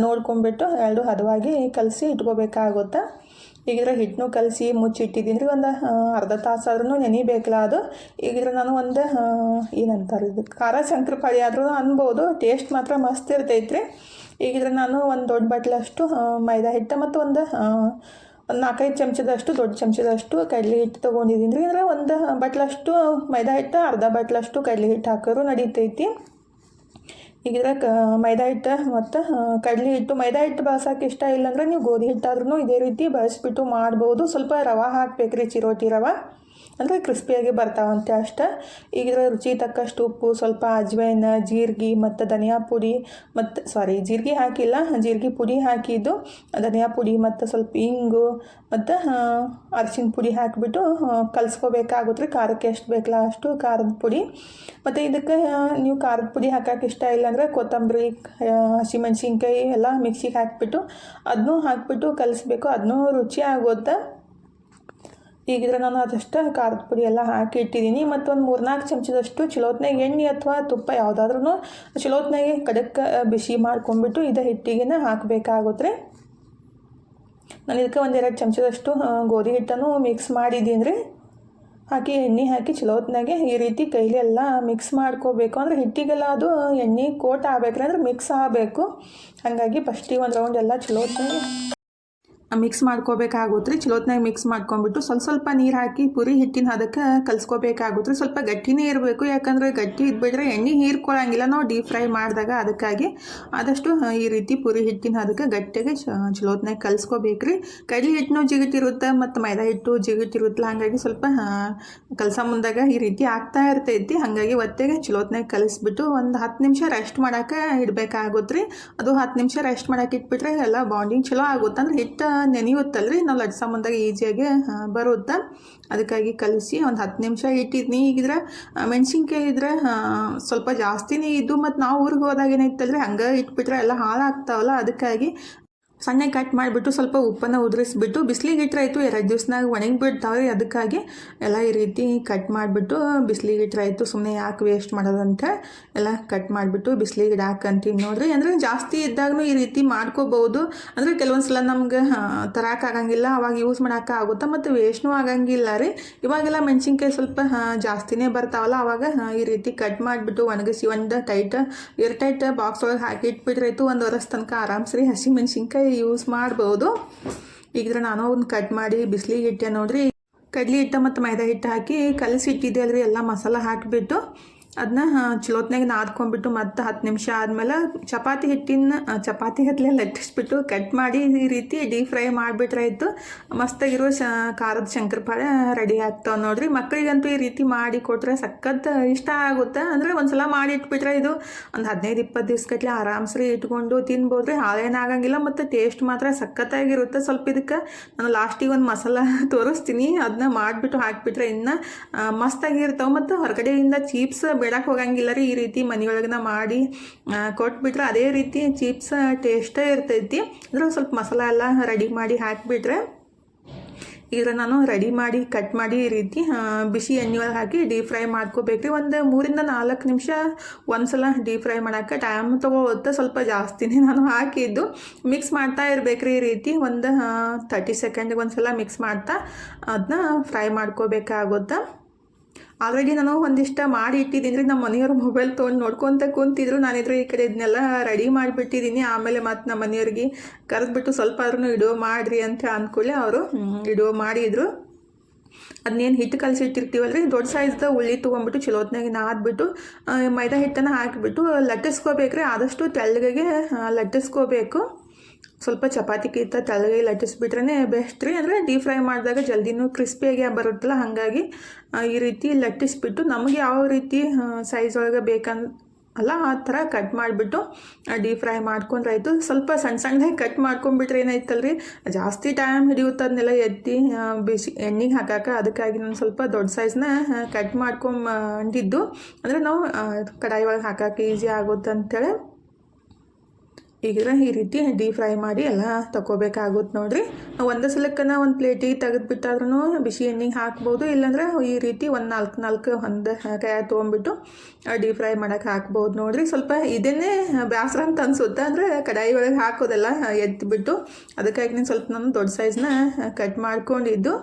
ನೋಡ್ಕೊಂಬಿಟ್ಟು ಎರಡು ಹದವಾಗಿ ಕಲಸಿ ಇಟ್ಕೋಬೇಕಾಗುತ್ತೆ. ಈಗಿದ್ರೆ ಹಿಟ್ಟನ್ನು ಕಲಸಿ ಮುಚ್ಚಿಟ್ಟಿದ್ದೀನಿ ಒಂದು ಅರ್ಧ ತಾಸು ಆದ್ರೂ ನೆನಿಬೇಕಲ್ಲ ಅದು. ಈಗಿದ್ರೆ ನಾನು ಒಂದು ಏನಂತಾರೆ ಇದು, ಖಾರ ಶಂಕರ ಪಾಳಿ ಆದ್ರೂ ಅನ್ಬೋದು ಟೇಸ್ಟ್ ಮಾತ್ರ ಮಸ್ತ್ ಇರ್ತೈತ್ರಿ. ಈಗಿದ್ರೆ ನಾನು ಒಂದು ದೊಡ್ಡ ಬಟ್ಲಷ್ಟು ಮೈದಾ ಹಿಟ್ಟು ಮತ್ತು ಒಂದು ಒಂದು ನಾಲ್ಕೈದು ಚಮಚದಷ್ಟು, ದೊಡ್ಡ ಚಮಚದಷ್ಟು ಕಡಲೆ ಹಿಟ್ಟು ತೊಗೊಂಡಿದ್ದೀನಿ. ರೀ ಅಂದರೆ ಒಂದು ಬಟ್ಲಷ್ಟು ಮೈದಾ ಹಿಟ್ಟು, ಅರ್ಧ ಬಟ್ಲಷ್ಟು ಕಡಲೆ ಹಿಟ್ಟು ಹಾಕೋರು ನಡೀತೈತಿ. ಈಗ ಕ, ಮೈದಾ ಹಿಟ್ಟು ಮತ್ತು ಕಡಲೆ ಹಿಟ್ಟು, ಮೈದಾ ಹಿಟ್ಟು ಬಳಸೋಕೆ ಇಷ್ಟ ಇಲ್ಲಾಂದ್ರೆ ನೀವು ಗೋಧಿ ಹಿಟ್ಟಾದ್ರೂ ಇದೇ ರೀತಿ ಬಳಸಿಬಿಟ್ಟು ಮಾಡ್ಬೋದು. ಸ್ವಲ್ಪ ರವೆ ಹಾಕ್ಬೇಕು ರೀ ಚಿರೋಟಿ ರವೆ. ಅಂದರೆ ಕ್ರಿಸ್ಪಿಯಾಗಿ ಬರ್ತಾವಂತೆ ಅಷ್ಟೆ. ಈಗ ರುಚಿ ತಕ್ಕಷ್ಟು ಉಪ್ಪು, ಸ್ವಲ್ಪ ಅಜ್ವೈನ ಜೀರಿಗೆ ಮತ್ತು ಧನಿಯಾ ಪುಡಿ ಮತ್ತು ಸಾರಿ ಜೀರಿಗೆ ಹಾಕಿಲ್ಲ, ಜೀರಿಗೆ ಪುಡಿ ಹಾಕಿದ್ದು, ಧನಿಯಾ ಪುಡಿ ಮತ್ತು ಸ್ವಲ್ಪ ಇಂಗು ಮತ್ತು ಅರಿಶಿನ ಪುಡಿ ಹಾಕಿಬಿಟ್ಟು ಕಲಿಸ್ಕೋಬೇಕಾಗುತ್ತೆ ಖಾರಕ್ಕೆ ಎಷ್ಟು ಬೇಕಲ್ಲ ಅಷ್ಟು ಖಾರದ ಪುಡಿ. ಮತ್ತು ಇದಕ್ಕೆ ನೀವು ಖಾರದ ಪುಡಿ ಹಾಕೋಕೆ ಇಷ್ಟ ಇಲ್ಲ ಅಂದರೆ ಕೊತ್ತಂಬರಿ ಹಸಿಮೆಣಸಿನ್ಕಾಯಿ ಎಲ್ಲ ಮಿಕ್ಸಿಗೆ ಹಾಕಿಬಿಟ್ಟು, ಅದನ್ನೂ ಹಾಕಿಬಿಟ್ಟು ಕಲಿಸ್ಬೇಕು. ಅದನ್ನೂ ರುಚಿ ಆಗುತ್ತೆ. ಈಗಿದ್ರೆ ನಾನು ಅದಷ್ಟು ಖಾರದ ಪುಡಿ ಎಲ್ಲ ಹಾಕಿ ಇಟ್ಟಿದ್ದೀನಿ. ಮತ್ತು ಒಂದು ಮೂರ್ನಾಲ್ಕು ಚಮಚದಷ್ಟು ಚಲೋತ್ನಾಗ ಎಣ್ಣೆ ಅಥವಾ ತುಪ್ಪ ಯಾವುದಾದ್ರೂ ಚಲೋತ್ನಾಗೆ ಕಡಕ್ ಬಿಸಿ ಮಾಡ್ಕೊಂಡ್ಬಿಟ್ಟು ಇದೇ ಹಿಟ್ಟಿಗೆ ಹಾಕಬೇಕಾಗುತ್ತೆ. ನಾನು ಇದಕ್ಕೆ ಒಂದೆರಡು ಚಮಚದಷ್ಟು ಗೋಧಿ ಹಿಟ್ಟನ್ನು ಮಿಕ್ಸ್ ಮಾಡಿದ್ದೀನಿ ರೀ. ಹಾಕಿ ಎಣ್ಣೆ ಹಾಕಿ ಚಲೋತ್ನಾಗೆ ಈ ರೀತಿ ಕೈಲಿ ಎಲ್ಲ ಮಿಕ್ಸ್ ಮಾಡ್ಕೋಬೇಕು. ಅಂದರೆ ಹಿಟ್ಟಿಗೆಲ್ಲ ಅದು ಎಣ್ಣೆ ಕೋಟ್ ಆಗ್ಬೇಕ್ರಿ ಅಂದ್ರೆ ಮಿಕ್ಸ್ ಆಗಬೇಕು. ಹಾಗಾಗಿ ಫಸ್ಟಿಗೆ ಒಂದು ರೌಂಡ್ ಎಲ್ಲ ಚಲೋತ್ನಾಗೆ ಮಿಕ್ಸ್ ಮಾಡ್ಕೋಬೇಕಾಗುತ್ತೆ. ಚಲೋತ್ನಾಗ ಮಿಕ್ಸ್ ಮಾಡ್ಕೊಂಬಿಟ್ಟು ಸ್ವಲ್ಪ ಸ್ವಲ್ಪ ನೀರು ಹಾಕಿ ಪುರಿ ಹಿಟ್ಟಿನ ಅದಕ್ಕೆ ಕಲಿಸ್ಕೋಬೇಕಾಗುತ್ತೆ. ರೀ ಸ್ವಲ್ಪ ಗಟ್ಟಿನೇ ಇರಬೇಕು. ಯಾಕಂದರೆ ಗಟ್ಟಿ ಇದ್ಬಿಟ್ರೆ ಎಣ್ಣೆ ಹೀರ್ಕೊಳ್ಳೋಂಗಿಲ್ಲ ನಾವು ಡೀಪ್ ಫ್ರೈ ಮಾಡಿದಾಗ ಅದಕ್ಕಾಗಿ ಆದಷ್ಟು ಈ ರೀತಿ ಪುರಿ ಹಿಟ್ಟಿನ ಅದಕ್ಕೆ ಗಟ್ಟಿಗೆ ಚಲೋತ್ನಾಗ ರೀ ಕಡಲೆ ಹಿಟ್ಟನು ಜಿಗಿಟಿರುತ್ತೆ ಮತ್ತು ಮೈದಾ ಹಿಟ್ಟು ಜಿಗಿಟಿರುತ್ತಲ್ಲ ಹಾಗಾಗಿ ಸ್ವಲ್ಪ ಕಲಸ ಮುಂದಾಗ ಈ ರೀತಿ ಆಗ್ತಾ ಇರ್ತೈತಿ. ಹಾಗಾಗಿ ಒತ್ತೆಗೆ ಚಲೋತ್ನಾಗ ಕಲಿಸ್ಬಿಟ್ಟು ಒಂದು ಹತ್ತು ನಿಮಿಷ ರೆಸ್ಟ್ ಮಾಡೋಕೆ ಇಡಬೇಕಾಗುತ್ತೆ ರೀ ಅದು ಹತ್ತು ನಿಮಿಷ ರೆಸ್ಟ್ ಮಾಡೋಕೆ ಇಟ್ಬಿಟ್ರೆ ಎಲ್ಲ ಬಾಂಡಿಂಗ್ ಚಲೋ ಆಗುತ್ತೆ. ಅಂದ್ರೆ ಹಿಟ್ಟು ನೆನೆಯುತ್ತಲ್ರಿ? ನಾವು ಲಡ್ಸ ಮುಂದಾಗ ಈಸಿಯಾಗಿ ಬರುತ್ತೆ ಅದಕ್ಕಾಗಿ ಕಲಿಸಿ ಒಂದು ಹತ್ತು ನಿಮಿಷ ಇಟ್ಟಿದ್ನಿ ಈಗಿದ್ರೆ ಮೆಣಸಿನ್ಕಾಯಿ ಇದ್ರೆ ಸ್ವಲ್ಪ ಜಾಸ್ತಿನೇ ಇದ್ದು ಮತ್ತು ನಾವು ಊರಿಗೆ ಹೋದಾಗ ರೀ ಹಂಗೆ ಇಟ್ಬಿಟ್ರೆ ಎಲ್ಲ ಹಾಳಾಗ್ತಾವಲ್ಲ? ಅದಕ್ಕಾಗಿ ಸಣ್ಣ ಕಟ್ ಮಾಡಿಬಿಟ್ಟು ಸ್ವಲ್ಪ ಉಪ್ಪನ್ನು ಉದುರಿಸ್ಬಿಟ್ಟು ಬಿಸಿಲಿಗೆ ಇಟ್ಟರಾಯ್ತು ಎರಡು ದಿವ್ಸನಾಗ ಒಣಗಿ ಬಿಡ್ತಾವೆ ಅದಕ್ಕಾಗಿ ಎಲ್ಲ ಈ ರೀತಿ ಕಟ್ ಮಾಡಿಬಿಟ್ಟು ಬಿಸಿಲಿಗೆ ಸುಮ್ಮನೆ ಯಾಕೆ ವೇಸ್ಟ್ ಮಾಡೋದಂತ ಎಲ್ಲ ಕಟ್ ಮಾಡಿಬಿಟ್ಟು ಬಿಸಿಲಿಗೆ ಇಡಾಕಂತೀವಿ ನೋಡ್ರಿ. ಅಂದರೆ ಜಾಸ್ತಿ ಇದ್ದಾಗೂ ಈ ರೀತಿ ಮಾಡ್ಕೋಬೋದು. ಅಂದರೆ ಕೆಲವೊಂದು ಸಲ ನಮ್ಗೆ ತರೋಕ್ಕಾಗಂಗಿಲ್ಲ ಅವಾಗ ಯೂಸ್ ಮಾಡೋಕ್ಕಾಗುತ್ತೆ ಮತ್ತು ವೇಸ್ಟ್ನೂ ಆಗಂಗಿಲ್ಲ ರೀ. ಇವಾಗೆಲ್ಲ ಮೆಣಸಿನ್ಕಾಯಿ ಸ್ವಲ್ಪ ಜಾಸ್ತಿನೇ ಬರ್ತಾವಲ್ಲ, ಅವಾಗ ಈ ರೀತಿ ಕಟ್ ಮಾಡಿಬಿಟ್ಟು ಒಣಗಿಸಿ ಒಂದು ಟೈಟ್ ಏರ್ ಟೈಟ್ ಬಾಕ್ಸ್ ಒಳಗೆ ಹಾಕಿ ಇಟ್ಬಿಟ್ರಾಯ್ತು ಒಂದು ವರ್ಷ ತನಕ ಆರಾಮ್ಸ್ರಿ ಹಸಿ ಮೆಣಸಿನ್ಕಾಯಿ ಯೂಸ್ ಮಾಡ್ಬೋದು. ಈಗಿದ್ರೆ ನಾನು ಒಂದು ಕಟ್ ಮಾಡಿ ಬಿಸಿಲಿಗೆ ಇಟ್ಟೆ ನೋಡ್ರಿ. ಕಡ್ಲಿ ಹಿಟ್ಟು ಮತ್ತು ಮೈದಾ ಹಿಟ್ಟು ಹಾಕಿ ಕಲಸಿ ಇಟ್ಟಿದ್ದೆ ಅಲ್ರಿ, ಎಲ್ಲ ಮಸಾಲ ಹಾಕಿಬಿಟ್ಟು. ಅದನ್ನ ಚಲೋತ್ನಾಗ ನಾದ್ಕೊಂಡ್ಬಿಟ್ಟು ಮತ್ತೆ ಹತ್ತು ನಿಮಿಷ ಆದಮೇಲೆ ಚಪಾತಿ ಹಿಟ್ಟಿನ ಚಪಾತಿ ಹತ್ತಲೆ ಲಟ್ಟಿಸ್ಬಿಟ್ಟು ಕಟ್ ಮಾಡಿ ಈ ರೀತಿ ಡೀಪ್ ಫ್ರೈ ಮಾಡಿಬಿಟ್ರಾಯ್ತು ಮಸ್ತಾಗಿರೋ ಶ, ಖಾರದ ಶಂಕರಪಾಳೆ ರೆಡಿ ಆಗ್ತಾವೆ ನೋಡ್ರಿ. ಮಕ್ಕಳಿಗಂತೂ ಈ ರೀತಿ ಮಾಡಿ ಕೊಟ್ರೆ ಸಖತ್ ಇಷ್ಟ ಆಗುತ್ತೆ. ಅಂದರೆ ಒಂದ್ಸಲ ಮಾಡಿ ಇಟ್ಬಿಟ್ರೆ ಇದು ಒಂದು ಹದಿನೈದು ಇಪ್ಪತ್ತು ದಿವ್ಸಗಟ್ಲೆ ಆರಾಮ್ಸ್ರಿ ಇಟ್ಕೊಂಡು ತಿನ್ಬೋದು ರೀ ಹಾಳೇನಾಗಂಗಿಲ್ಲ ಮತ್ತು ಟೇಸ್ಟ್ ಮಾತ್ರ ಸಖತ್ತಾಗಿರುತ್ತೆ. ಸ್ವಲ್ಪ ಇದಕ್ಕೆ ನಾನು ಲಾಸ್ಟಿಗೆ ಒಂದು ಮಸಾಲ [LAUGHS] ತೋರಿಸ್ತೀನಿ. ಅದನ್ನ ಮಾಡಿಬಿಟ್ಟು ಹಾಕಿಬಿಟ್ರೆ ಇನ್ನು ಮಸ್ತಾಗಿರ್ತಾವೆ. ಮತ್ತು ಹೊರಗಡೆಯಿಂದ ಚೀಪ್ಸ್ ಬೇಡಕ್ಕೆ ಹೋಗಂಗಿಲ್ಲ ರೀ ಈ ರೀತಿ ಮನೆಯೊಳಗನ ಮಾಡಿ ಕೊಟ್ಬಿಟ್ರೆ ಅದೇ ರೀತಿ ಚೀಪ್ಸ್ ಟೇಸ್ಟೇ ಇರ್ತೈತಿ. ಅಂದ್ರೆ ಸ್ವಲ್ಪ ಮಸಾಲ ಎಲ್ಲ ರೆಡಿ ಮಾಡಿ ಹಾಕಿಬಿಟ್ರೆ ಈಗ ನಾನು ರೆಡಿ ಮಾಡಿ ಕಟ್ ಮಾಡಿ ಈ ರೀತಿ ಬಿಸಿ ಎಣ್ಣೆ ಒಳಗೆ ಹಾಕಿ ಡೀಪ್ ಫ್ರೈ ಮಾಡ್ಕೋಬೇಕ್ರಿ. ಒಂದು ಮೂರಿಂದ ನಾಲ್ಕು ನಿಮಿಷ ಒಂದ್ಸಲ ಡೀಪ್ ಫ್ರೈ ಮಾಡೋಕ್ಕೆ ಟೈಮ್ ತೊಗೊಳುತ್ತೆ ಸ್ವಲ್ಪ ಜಾಸ್ತಿನೇ [LAUGHS] ನಾನು ಹಾಕಿದ್ದು. ಮಿಕ್ಸ್ ಮಾಡ್ತಾ ಇರ್ಬೇಕ್ರಿ ಈ ರೀತಿ, ಒಂದು ತರ್ಟಿ ಸೆಕೆಂಡ್ಗೆ ಒಂದ್ಸಲ ಮಿಕ್ಸ್ ಮಾಡ್ತಾ ಅದನ್ನ ಫ್ರೈ ಮಾಡ್ಕೋಬೇಕಾಗುತ್ತೆ. ಆಲ್ರೆಡಿ ನಾನು ಒಂದಿಷ್ಟು ಮಾಡಿ ಇಟ್ಟಿದ್ದೀನಿ. ನಮ್ಮ ಮನೆಯವ್ರು ಮೊಬೈಲ್ ತೊಗೊಂಡು ನೋಡ್ಕೊತ ಕುಂತಿದ್ರು. ನಾನಿದ್ರು ಈ ಕಡೆ ಇದನ್ನೆಲ್ಲ ರೆಡಿ ಮಾಡಿಬಿಟ್ಟಿದ್ದೀನಿ ಆಮೇಲೆ ಮತ್ತು ನಮ್ಮ ಮನೆಯವ್ರಿಗೆ ಕರೆದ್ಬಿಟ್ಟು ಸ್ವಲ್ಪ ಆದ್ರೂ ಇಡೋ ಮಾಡಿರಿ ಅಂತ ಅಂದ್ಕೊಳ್ಳಿ ಅವರು. ಇಡೋ ಮಾಡಿದರು. ಅದನ್ನೇನು ಹಿಟ್ಟು ಕಲಸಿಟ್ಟಿರ್ತೀವಲ್ರಿ? ದೊಡ್ಡ ಸೈಜ್ದ ಉಳ್ಳಿ ತೊಗೊಂಬಿಟ್ಟು ಚಲೋತ್ನಾಗ ನಾದ್ಬಿಟ್ಟು ಮೈದಾ ಹಿಟ್ಟನ್ನು ಹಾಕಿಬಿಟ್ಟು ಲಟ್ಟಿಸ್ಕೋಬೇಕ್ರಿ. ಆದಷ್ಟು ತೆಳ್ಳಗೆ ಲಟ್ಟಿಸ್ಕೋಬೇಕು. ಸ್ವಲ್ಪ ಚಪಾತಿ ಕಿತ್ತ ತಲೆಗೆ ಲಟ್ಟಿಸ್ಬಿಟ್ರೆ ಬೆಸ್ಟ್ ರೀ. ಅಂದರೆ ಡೀಪ್ ಫ್ರೈ ಮಾಡಿದಾಗ ಜಲ್ದಿನೂ ಕ್ರಿಸ್ಪಿಯಾಗಿ ಬರುತ್ತಲ್ಲ, ಹಾಗಾಗಿ ಈ ರೀತಿ ಲಟ್ಟಿಸ್ಬಿಟ್ಟು ನಮಗೆ ಯಾವ ರೀತಿ ಸೈಜ್ ಒಳಗೆ ಬೇಕನ್, ಅಲ್ಲ, ಆ ಥರ ಕಟ್ ಮಾಡಿಬಿಟ್ಟು ಡೀಪ್ ಫ್ರೈ ಮಾಡ್ಕೊಂಡ್ರಾಯ್ತು. ಸ್ವಲ್ಪ ಸಣ್ಣ ಸಣ್ಣದಾಗಿ ಕಟ್ ಮಾಡ್ಕೊಂಡ್ಬಿಟ್ರೆ ಏನಾಯ್ತಲ್ರಿ? ಜಾಸ್ತಿ ಟೈಮ್ ಹಿಡಿಯುತ್ತೆ ಅದನ್ನೆಲ್ಲ ಎತ್ತಿ ಬಿಸಿ ಎಣ್ಣೆಗೆ ಹಾಕಕ್ಕೆ ಅದಕ್ಕಾಗಿ ನಾನು ಸ್ವಲ್ಪ ದೊಡ್ಡ ಸೈಜ್ನ ಕಟ್ ಮಾಡ್ಕೊಂಬಂದಿದ್ದು ಅಂದರೆ ನಾವು ಕಡಾಯಿ ಒಳಗೆ ಹಾಕಕ್ಕೆ ಈಸಿ ಆಗುತ್ತೆ ಅಂತೇಳಿ ಈಗ ಈ ರೀತಿ ಡೀಪ್ ಫ್ರೈ ಮಾಡಿ ಎಲ್ಲ ತಗೋಬೇಕಾಗುತ್ತೆ ನೋಡಿರಿ. ಒಂದು ಒಂದೇ ಸಲಕ್ಕನ ಒಂದು ಪ್ಲೇಟಿಗೆ ತೆಗೆದ್ಬಿಟ್ಟಾದ್ರೂ ಬಿಸಿ ಎಣ್ಣೆಗೆ ಹಾಕ್ಬೋದು, ಇಲ್ಲಾಂದ್ರೆ ಈ ರೀತಿ ಒಂದು ನಾಲ್ಕು ನಾಲ್ಕು ಒಂದು ಕೈ ತೊಗೊಂಬಿಟ್ಟು ಡೀಪ್ ಫ್ರೈ ಮಾಡೋಕ್ಕೆ ಹಾಕ್ಬೋದು ನೋಡಿರಿ. ಸ್ವಲ್ಪ ಇದನ್ನೇ ಬೇಸರ ಅಂತ ಅನಿಸುತ್ತೆ ಅಂದರೆ ಕಡಾಯಿ ಒಳಗೆ ಹಾಕೋದೆಲ್ಲ ಎತ್ತಿಬಿಟ್ಟು ಅದಕ್ಕಾಗಿ ನಾನು ಸ್ವಲ್ಪ ನಾನು ದೊಡ್ಡ ಸೈಜ್ನ ಕಟ್ ಮಾಡ್ಕೊಂಡಿದ್ದು.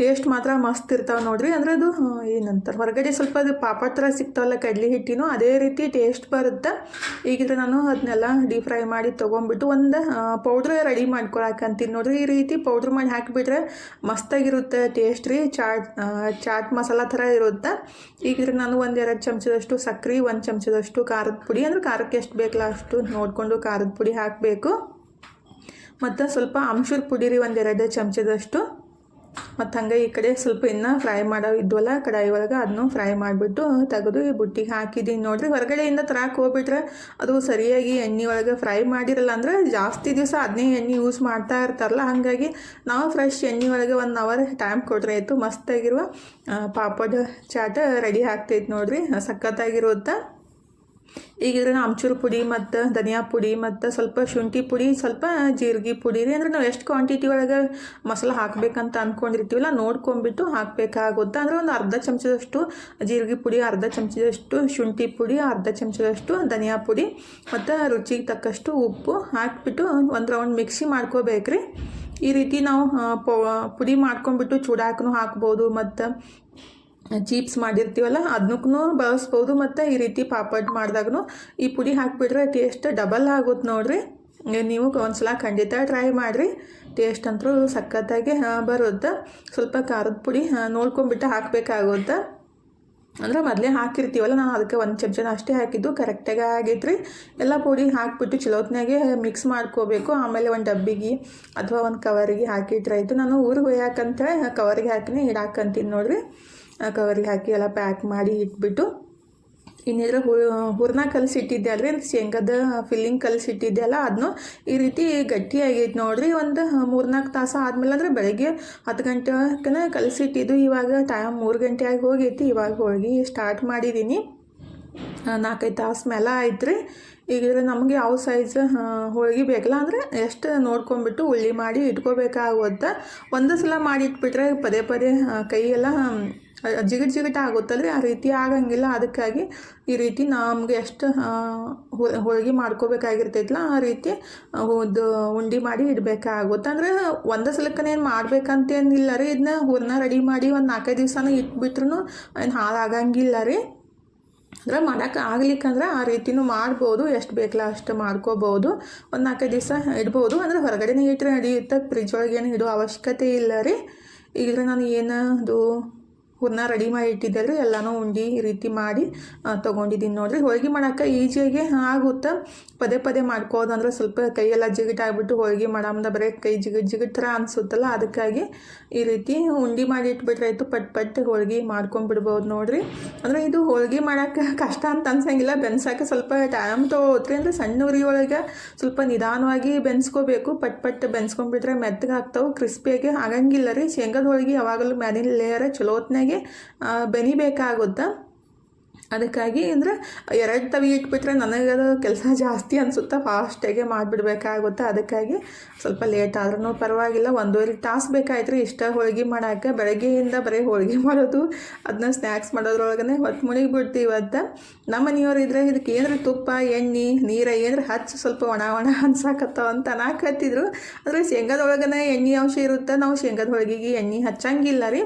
ಟೇಸ್ಟ್ ಮಾತ್ರ ಮಸ್ತ್ ಇರ್ತಾವೆ ನೋಡ್ರಿ. ಅಂದ್ರೆ ಅದು ಏನಂತಾರೆ, ಹೊರಗಡೆ ಸ್ವಲ್ಪ ಅದು ಪಾಪ ಥರ ಸಿಗ್ತಾವಲ್ಲ ಕಡ್ಲಿ ಹಿಟ್ಟಿನೂ, ಅದೇ ರೀತಿ ಟೇಸ್ಟ್ ಬರುತ್ತೆ. ಈಗಿದ್ರೆ ನಾನು ಅದನ್ನೆಲ್ಲ ಡೀಪ್ ಫ್ರೈ ಮಾಡಿ ತೊಗೊಂಡ್ಬಿಟ್ಟು ಒಂದು ಪೌಡ್ರ್ ರೆಡಿ ಮಾಡ್ಕೊಳಕಂತೀನಿ ನೋಡ್ರಿ. ಈ ರೀತಿ ಪೌಡ್ರ್ ಮಾಡಿ ಹಾಕಿಬಿಟ್ರೆ ಮಸ್ತಾಗಿರುತ್ತೆ ಟೇಸ್ಟ್ ರೀ. ಚಾಟ್ ಚಾಟ್ ಮಸಾಲ ಥರ ಇರುತ್ತೆ. ಈಗಿದ್ರೆ ನಾನು ಒಂದು ಎರಡು ಚಮಚದಷ್ಟು ಸಕ್ಕರೆ ಒಂದು ಚಮಚದಷ್ಟು ಖಾರದ ಪುಡಿ. ಅಂದ್ರೆ ಖಾರಕ್ಕೆ ಎಷ್ಟು ಬೇಕಲ್ಲ ಅಷ್ಟು ನೋಡಿಕೊಂಡು ಖಾರದ ಪುಡಿ ಹಾಕಬೇಕು. ಮತ್ತು ಸ್ವಲ್ಪ ಅಂಶದ ಪುಡಿ ರೀ ಒಂದೆರಡು ಚಮಚದಷ್ಟು. ಮತ್ತು ಹಂಗೆ ಈ ಕಡೆ ಸ್ವಲ್ಪ ಇನ್ನೂ ಫ್ರೈ ಮಾಡೋ ಇದ್ವಲ್ಲ, ಕಡಾಯಿ ಒಳಗೆ ಅದನ್ನು ಫ್ರೈ ಮಾಡಿಬಿಟ್ಟು ತೆಗೆದು ಈ ಬುಟ್ಟಿಗೆ ಹಾಕಿದ್ದೀನಿ ನೋಡಿರಿ, ಹೊರಗಡೆಯಿಂದ ತರಕ್ಕೆ ಹೋಗ್ಬಿಟ್ರೆ ಅದು ಸರಿಯಾಗಿ ಎಣ್ಣೆ ಒಳಗೆ ಫ್ರೈ ಮಾಡಿರಲ್ಲ ಅಂದರೆ ಜಾಸ್ತಿ ದಿವಸ ಅದನ್ನೇ ಎಣ್ಣೆ ಯೂಸ್ ಮಾಡ್ತಾ ಇರ್ತಾರಲ್ಲ. ಹಾಗಾಗಿ ನಾವು ಫ್ರೆಶ್ ಎಣ್ಣೆ ಒಳಗೆ ಒನ್ ಅವರ್ ಟೈಮ್ ಕೊಟ್ಟರೆ ಆಯಿತು. ಮಸ್ತಾಗಿರುವ ಪಾಪಡ್ ಚಾಟ ರೆಡಿ ಆಗ್ತೈತೆ ನೋಡಿರಿ. ಸಖತ್ತಾಗಿರುತ್ತೆ? ಈಗಿದ್ರೆ ಆಮ್ಚೂರು ಪುಡಿ ಮತ್ತು ಧನಿಯಾ ಪುಡಿ ಮತ್ತು ಸ್ವಲ್ಪ ಶುಂಠಿ ಪುಡಿ, ಸ್ವಲ್ಪ ಜೀರಿಗೆ ಪುಡಿ ರೀ. ಅಂದ್ರೆ ನಾವು ಎಷ್ಟು ಕ್ವಾಂಟಿಟಿ ಒಳಗೆ ಮಸಾಲೆ ಹಾಕಬೇಕಂತ ಅಂದ್ಕೊಂಡಿರ್ತೀವಲ್ಲ ನೋಡ್ಕೊಂಬಿಟ್ಟು ಹಾಕಬೇಕಾಗುತ್ತೆ. ಅಂದರೆ ಒಂದು ಅರ್ಧ ಚಮಚದಷ್ಟು ಜೀರಿಗೆ ಪುಡಿ, ಅರ್ಧ ಚಮಚದಷ್ಟು ಶುಂಠಿ ಪುಡಿ, ಅರ್ಧ ಚಮಚದಷ್ಟು ಧನಿಯಾ ಪುಡಿ ಮತ್ತು ರುಚಿಗೆ ತಕ್ಕಷ್ಟು ಉಪ್ಪು ಹಾಕಿಬಿಟ್ಟು ಒಂದು ರೌಂಡ್ ಮಿಕ್ಸಿ ಮಾಡ್ಕೋಬೇಕ್ರಿ. ಈ ರೀತಿ ನಾವು ಪುಡಿ ಮಾಡ್ಕೊಂಡ್ಬಿಟ್ಟು ಚೂಡಾಕೂ ಹಾಕ್ಬೋದು. ಮತ್ತು ಚೀಪ್ಸ್ ಮಾಡಿರ್ತೀವಲ್ಲ ಅದನ್ನೂ ಬಳಸ್ಬೋದು ಮತ್ತು ಈ ರೀತಿ ಪಾಪಡ್ ಮಾಡಿದಾಗೂ ಈ ಪುಡಿ ಹಾಕಿಬಿಟ್ರೆ ಟೇಸ್ಟ್ ಡಬಲ್ ಆಗುತ್ತೆ ನೋಡಿರಿ. ನೀವು ಒಂದ್ಸಲ ಖಂಡಿತ ಟ್ರೈ ಮಾಡಿರಿ. ಟೇಸ್ಟ್ ಅಂತೂ ಸಖತ್ತಾಗಿ ಬರುತ್ತೆ ಸ್ವಲ್ಪ ಖಾರದ ಪುಡಿ ಆ, ನೋಡ್ಕೊಂಬಿಟ್ಟು ಹಾಕಬೇಕಾಗುತ್ತೆ ಅಂದ್ರೆ ಮೊದಲೇ ಹಾಕಿರ್ತೀವಲ್ಲ ನಾನು ಅದಕ್ಕೆ ಒಂದು ಚಮಚನ ಅಷ್ಟೇ ಹಾಕಿದ್ದು ಕರೆಕ್ಟಾಗಿ ಆಗೈತ್ರಿ. ಎಲ್ಲ ಪುಡಿ ಹಾಕಿಬಿಟ್ಟು ಚಲೋತ್ನಾಗೆ ಮಿಕ್ಸ್ ಮಾಡ್ಕೋಬೇಕು. ಆಮೇಲೆ ಒಂದು ಡಬ್ಬಿಗೆ ಅಥವಾ ಒಂದು ಕವರಿಗೆ ಹಾಕಿಟ್ರೆ ಆಯಿತು. ನಾನು ಊರಿಗೆ ಒಯ್ಯಾಕಂತ ಕವರಿಗೆ ಹಾಕಿನೇ ಇಡಾಕಂತೀನಿ ನೋಡ್ರಿ. ಕವರಿಗೆ ಹಾಕಿ ಎಲ್ಲ ಪ್ಯಾಕ್ ಮಾಡಿ ಇಟ್ಬಿಟ್ಟು, ಇನ್ನಿದ್ರೆ ಹೂರ್ನ ಕಲಸಿಟ್ಟಿದ್ದೆ ಅಲ್ರಿ ಶೇಂಗದ ಫಿಲ್ಲಿಂಗ್ ಕಲಸಿಟ್ಟಿದ್ದೆ ಅಲ್ಲ ಅದನ್ನು ಈ ರೀತಿ ಗಟ್ಟಿಯಾಗೈತೆ ನೋಡಿರಿ, ಒಂದು ಮೂರ್ನಾಲ್ಕು ತಾಸು ಆದಮೇಲೆ ಅಂದರೆ ಬೆಳಗ್ಗೆ ಹತ್ತು ಗಂಟೆಕನ ಕಲಸಿಟ್ಟಿದ್ದು, ಇವಾಗ ಟೈಮ್ ಮೂರು ಗಂಟೆ ಆಗಿ ಹೋಗೈತಿ, ಇವಾಗ ಹೋಗಿ ಸ್ಟಾರ್ಟ್ ಮಾಡಿದ್ದೀನಿ ನಾಲ್ಕೈದು ತಾಸು ಮೇಲೆ ಆಯ್ತು ಈಗ ನಮಗೆ ಯಾವ ಸೈಜ್ ಹೋಳಿಗೆ ಬೇಕಲ್ಲ, ಅಂದರೆ ಎಷ್ಟು ನೋಡ್ಕೊಂಬಿಟ್ಟು ಉಳ್ಳಿ ಮಾಡಿ ಇಟ್ಕೋಬೇಕಾಗುತ್ತೆ. ಒಂದು ಸಲ ಮಾಡಿ ಇಟ್ಬಿಟ್ರೆ ಪದೇ ಪದೇ ಕೈಯೆಲ್ಲ ಜಿಗಟ್ ಜಿಗಿಟ್ ಆಗುತ್ತಲ್ರಿ ಆ ರೀತಿ ಆಗಂಗಿಲ್ಲ. ಅದಕ್ಕಾಗಿ ಈ ರೀತಿ ನಮಗೆ ಎಷ್ಟು ಹೋಳಿಗೆ ಮಾಡ್ಕೋಬೇಕಾಗಿರ್ತೈತಲ್ಲ ಆ ರೀತಿ ಒಂದು ಉಂಡೆ ಮಾಡಿ ಇಡಬೇಕಾಗುತ್ತೆ. ಅಂದರೆ ಒಂದೇ ಸಲಕ್ಕನೇನು ಮಾಡ್ಬೇಕಂತೇನಿಲ್ಲ ರೀ. ಇದನ್ನ ಹೂರ್ನ ರೆಡಿ ಮಾಡಿ ಒಂದು ನಾಲ್ಕೈದು ದಿವಸನೂ ಇಟ್ಬಿಟ್ರು ಏನು ಹಾಳಾಗಂಗಿಲ್ಲ ರೀ. ಅಂದ್ರೆ ಮಾಡೋಕೆ ಆಗ್ಲಿಕ್ಕಂದ್ರೆ ಆ ರೀತಿನೂ ಮಾಡ್ಬೋದು. ಎಷ್ಟು ಬೇಕಲ್ಲ ಅಷ್ಟು ಮಾಡ್ಕೋಬೋದು. ಒಂದು ನಾಲ್ಕೈದು ದಿವಸ ಇಡ್ಬೋದು. ಅಂದರೆ ಹೊರಗಡೆನೇ ಇಟ್ಟರೆ ನಡೆಯುತ್ತೆ. ಫ್ರಿಜ್ ಒಳಗೇನು ಇಡೋ ಅವಶ್ಯಕತೆ ಇಲ್ಲ ರೀ. ಈಗ ನಾನು ಏನು ಅದು ಹೂರ್ನ ರೆಡಿ ಮಾಡಿ ಇಟ್ಟಿದ್ದೆ ರೀ ಎಲ್ಲನೂ ಉಂಡಿ ಈ ರೀತಿ ಮಾಡಿ ತೊಗೊಂಡಿದ್ದೀನಿ ನೋಡಿರಿ. ಹೋಳಿಗೆ ಮಾಡೋಕ್ಕೆ ಈಜಿಯಾಗಿ ಆಗುತ್ತೆ? ಪದೇ ಪದೇ ಮಾಡ್ಕೋದಂದ್ರೆ ಸ್ವಲ್ಪ ಕೈಯೆಲ್ಲ ಜಿಗಿಟ್ ಆಗಿಬಿಟ್ಟು ಹೋಳಿಗೆ ಮಾಡಮ್ದ ಬರೀ ಕೈ ಜಿಗಿಟ್ ಜಿಗಿಟ್ ಥರ ಅನಿಸುತ್ತಲ್ಲ, ಅದಕ್ಕಾಗಿ ಈ ರೀತಿ ಉಂಡಿ ಮಾಡಿ ಇಟ್ಬಿಟ್ರೆ ಆಯಿತು, ಪಟ್ ಪಟ್ ಹೋಳಿಗೆ ಮಾಡ್ಕೊಂಡ್ಬಿಡ್ಬೋದು ನೋಡಿರಿ. ಅಂದರೆ ಇದು ಹೋಳಿಗೆ ಮಾಡೋಕ್ಕೆ ಕಷ್ಟ ಅಂತ ಅನ್ಸಂಗಿಲ್ಲ ಬೆನ್ಸೋಕ್ಕೆ ಸ್ವಲ್ಪ ಟೈಮ್ ತೊಗೋತ್ರಿ. ಅಂದರೆ ಸಣ್ಣ ಉರಿ ಒಳಗೆ ಸ್ವಲ್ಪ ನಿಧಾನವಾಗಿ ಬೆನ್ಸ್ಕೋಬೇಕು, ಪಟ್ ಪಟ್ ಬೆನ್ಸ್ಕೊಂಡ್ಬಿಟ್ರೆ ಮೆತ್ತಗೆ ಆಗ್ತಾವೆ ಕ್ರಿಸ್ಪಿಯಾಗಿ ಆಗಂಗಿಲ್ಲ ರೀ. ಶೇಂಗದ ಹೋಳಿಗೆ ಯಾವಾಗಲೂ ಮ್ಯಾಲಿನ ಲೇಯರ್ ಚಲೋತ್ನಾಗೆ ಬೆನಿಬೇಕಾಗುತ್ತೆ? ಅದಕ್ಕಾಗಿ ಅಂದರೆ, ಎರಡು ತವಿ ಇಟ್ಬಿಟ್ರೆ ನನಗದು ಕೆಲಸ ಜಾಸ್ತಿ ಅನಿಸುತ್ತೆ? ಫಾಸ್ಟಾಗೆ ಮಾಡಿಬಿಡ್ಬೇಕಾಗುತ್ತೆ? ಅದಕ್ಕಾಗಿ ಸ್ವಲ್ಪ ಲೇಟ್ ಆದ್ರೂ ಪರವಾಗಿಲ್ಲ. ಒಂದೂವರೆ ತಾಸು ಬೇಕಾಯ್ತು ರೀ ಇಷ್ಟ ಹೋಳಿಗೆ ಮಾಡೋಕ್ಕೆ ಬೆಳಗ್ಗೆಯಿಂದ ಬರೀ ಹೋಳಿಗೆ ಮಾಡೋದು ಅದನ್ನ ಸ್ನ್ಯಾಕ್ಸ್ ಮಾಡೋದ್ರೊಳಗನೆ ಹೊತ್ತು ಮುಳುಗಿ ಬಿಡ್ತೀವಿ ಇವತ್ತು. ನಮ್ಮ ಮನೆಯವ್ರು ಇದ್ರೆ ಇದಕ್ಕೆ ಏನಾರ ತುಪ್ಪ, ಎಣ್ಣೆ, ನೀರು ಏನಾರ ಹಚ್ಚಿ ಸ್ವಲ್ಪ ಒಣ ಒಣ ಅನ್ಸಾಕತ್ತಾವ ಅಂತ ಅನ್ನಕತ್ತಿದ್ರು ಆದರೆ ಶೇಂಗಾದೊಳಗನೆ ಎಣ್ಣೆ ಅಂಶ ಇರುತ್ತೆ? ನಾವು ಶೇಂಗಾದ ಹೋಳಿಗೆಗೆ ಎಣ್ಣೆ ಹಚ್ಚಂಗಿಲ್ಲ ರೀ.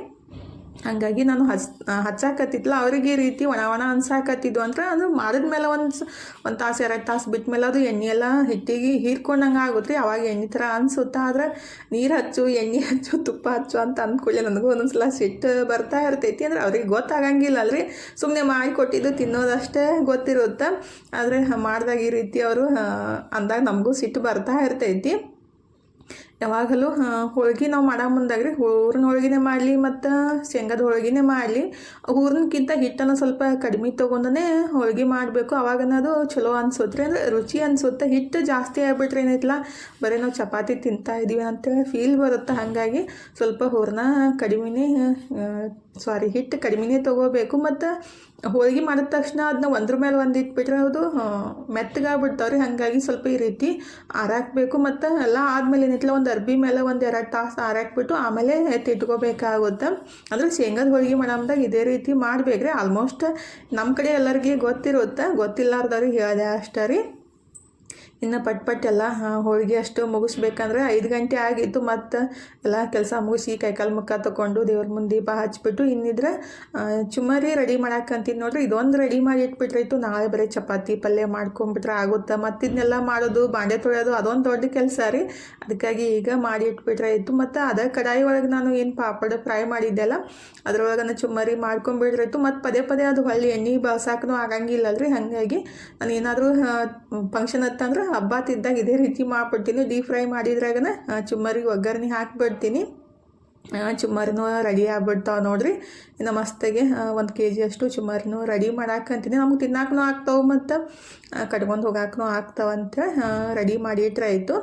ಹಂಗಾಗಿ ನಾನು ಹಚ್ ಹಚ್ಚಾಕತ್ತಿತ್ತಲ್ಲ ಅವ್ರಿಗೆ ಈ ರೀತಿ ಒಣ ಒಣ ಅನ್ಸಾಕತ್ತಿದ್ದು ಅಂದ್ರೆ ಅದು ಮಾಡಿದ್ಮೇಲೆ ಒಂದು ಒಂದು ತಾಸು, ಎರಡು ತಾಸು ಬಿಟ್ಟ ಮೇಲೆ ಅದು ಎಣ್ಣೆ ಎಲ್ಲ ಹಿಟ್ಟಿಗೆ ಹೀರ್ಕೊಂಡಂಗೆ ಆಗುತ್ತೆ ಅವಾಗ ಎಣ್ಣೆ ಥರ ಅನ್ಸುತ್ತೆ. ಆದ್ರೆ ನೀರು ಹಚ್ಚು, ಎಣ್ಣೆ ಹಚ್ಚು, ತುಪ್ಪ ಹಚ್ಚು ಅಂತ ಅಂದ್ಕೊಳ್ಳಿ ನನಗೂ ಒಂದೊಂದ್ಸಲ ಸಿಟ್ಟು ಬರ್ತಾ ಇರ್ತೈತಿ. ಅಂದ್ರೆ ಅವ್ರಿಗೆ ಗೊತ್ತಾಗಂಗಿಲ್ಲ ಅಲ್ರಿ. ಸುಮ್ಮನೆ ಮಾಡಿಕೊಟ್ಟಿದ್ದು ತಿನ್ನೋದಷ್ಟೇ ಗೊತ್ತಿರುತ್ತೆ. ಆದರೆ ಮಾಡಿದಾಗ ಈ ರೀತಿ ಅವರು ಅಂದಾಗ ನಮಗೂ ಸಿಟ್ಟು ಬರ್ತಾ ಇರ್ತೈತಿ. ಯಾವಾಗಲೂ ಹೋಳ್ಗೆ ನಾವು ಮಾಡೋ ಮುಂದಾಗ್ರಿ. ಹೂರ್ನ ಹೋಳ್ಗೆನೇ ಮಾಡಲಿ ಮತ್ತು ಶೇಂಗದ ಹೋಳ್ಗೆನೇ ಮಾಡಲಿ. ಹೂರ್ನಕ್ಕಿಂತ ಹಿಟ್ಟನ್ನು ಸ್ವಲ್ಪ ಕಡಿಮೆ ತೊಗೊಂಡೇ ಹೋಳ್ಗೆ ಮಾಡಬೇಕು. ಅವಾಗನ ಅದು ಚಲೋ ಅನ್ಸುತ್ತೆ ಅಂದರೆ ರುಚಿ ಅನ್ಸುತ್ತೆ. ಹಿಟ್ಟು ಜಾಸ್ತಿ ಆಗ್ಬಿಟ್ರೆ ಏನೈತಲ್ಲ ಬರೀ ನಾವು ಚಪಾತಿ ತಿಂತಾ ಇದೀವಿ ಅಂತೇಳಿ ಫೀಲ್ ಬರುತ್ತೆ. ಹಾಗಾಗಿ ಸ್ವಲ್ಪ ಹೂರ್ನ ಕಡಿಮೆನೇ ಸಾರಿ ಹಿಟ್ಟು ಕಡಿಮೆನೇ ತೊಗೋಬೇಕು ಮತ್ತು ಹೋಳಿಗೆ ಮಾಡಿದ ತಕ್ಷಣ ಅದನ್ನ ಒಂದ್ರ ಮೇಲೆ ಒಂದು ಇಟ್ಬಿಟ್ರೆ ಅದು ಮೆತ್ತಗಾಗ್ಬಿಡ್ತಾವ್ರಿ. ಹಾಗಾಗಿ ಸ್ವಲ್ಪ ಈ ರೀತಿ ಆರಾಕ್ಬೇಕು ಮತ್ತು ಎಲ್ಲ ಆದಮೇಲೆ ಏನಿತ್ತಲ್ಲ, ಒಂದು ಅರ್ಬಿ ಮೇಲೆ ಒಂದು ಎರಡು ತಾಸು ಆರಾಕ್ಬಿಟ್ಟು ಆಮೇಲೆ ಎತ್ತಿಟ್ಕೋಬೇಕಾಗುತ್ತೆ ಅಂದರೆ ಶೇಂಗಾದ ಹೋಳಿಗೆ ಮಾಡಮ್ದಾಗ ಇದೇ ರೀತಿ ಮಾಡ್ಬೇಕ್ರಿ. ಆಲ್ಮೋಸ್ಟ್ ನಮ್ಮ ಕಡೆ ಎಲ್ಲರಿಗೆ ಗೊತ್ತಿರುತ್ತೆ. ಗೊತ್ತಿಲ್ಲಾರ್ದವ್ರಿಗೆ ಹೇಳಿದೆ ಅಷ್ಟೇ ರೀ. ಇನ್ನು ಪಟ್ ಪಟ್ ಎಲ್ಲ ಹೋಳಿಗೆ ಅಷ್ಟು ಮುಗಿಸ್ಬೇಕಂದ್ರೆ ಐದು ಗಂಟೆ ಆಗಿತ್ತು ಮತ್ತು ಎಲ್ಲ ಕೆಲಸ ಮುಗಿಸಿ ಕೈಕಾಲು ಮುಖ ತೊಗೊಂಡು ದೇವ್ರ ಮುಂದೆ ದೀಪ ಹಚ್ಬಿಟ್ಟು ಇನ್ನಿದ್ರೆ ಚುಮರಿ ರೆಡಿ ಮಾಡಕ್ಕಂತೀನಿ ನೋಡ್ರಿ. ಇದೊಂದು ರೆಡಿ ಮಾಡಿ ಇಟ್ಬಿಟ್ರಾಯ್ತು ನಾಳೆ ಬರೀ ಚಪಾತಿ ಪಲ್ಯ ಮಾಡ್ಕೊಂಬಿಟ್ರೆ ಆಗುತ್ತೆ? ಮತ್ತು ಇದನ್ನೆಲ್ಲ ಮಾಡೋದು, ಬಾಂಡೆ ತೊಳೆಯೋದು ಅದೊಂದು ದೊಡ್ಡ ಕೆಲಸ ರೀ. ಅದಕ್ಕಾಗಿ ಈಗ ಮಾಡಿ ಇಟ್ಬಿಟ್ರೆ ಆಯಿತು ಮತ್ತು ಅದೇ ಕಡಾಯಿ ಒಳಗೆ ನಾನು ಏನು ಪಾಪಡ್ ಫ್ರೈ ಮಾಡಿದ್ದೆಲ್ಲ ಅದ್ರೊಳಗೆ ಚುಮ್ಮರಿ ಮಾಡ್ಕೊಂಬಿಟ್ರಾಯ್ತು. ಮತ್ತು ಪದೇ ಪದೇ ಅದು ಹೊಳ್ಳಿ ಎಣ್ಣೆ ಬಳಸಾಕೂ ಆಗಂಗಿಲ್ಲ ರೀ ಹಾಗಾಗಿ ನಾನು ಏನಾದರೂ ಫಂಕ್ಷನ್ ಹತ್ತಂದ್ರೆ ಹಬ್ಬ ತಿದ್ದಾಗ ಇದೇ ರೀತಿ ಮಾಡಿಬಿಡ್ತೀನಿ. ಡೀಪ್ ಫ್ರೈ ಮಾಡಿದ್ರಾಗನ ಚುಮ್ಮರಿಗೆ ಒಗ್ಗರಣೆ ಹಾಕಿಬಿಡ್ತೀನಿ. ಚುಮ್ಮರಿನೂ ರೆಡಿ ಆಗ್ಬಿಡ್ತಾವೆ ನೋಡ್ರಿ. ಇನ್ನು ಮಸ್ತಾಗೆ ಒಂದು ಕೆ ಜಿ ಅಷ್ಟು ಚುಮ್ಮರಿನೂ ರೆಡಿ ಮಾಡಾಕಂತೀನಿ. ನಮ್ಗೆ ತಿನ್ನಾಕೂ ಆಗ್ತಾವೆ ಮತ್ತು ಕಟ್ಕೊಂಡು ಹೋಗಾಕೂ ಆಗ್ತಾವಂತ ರೆಡಿ ಮಾಡಿ ಆಯಿತು.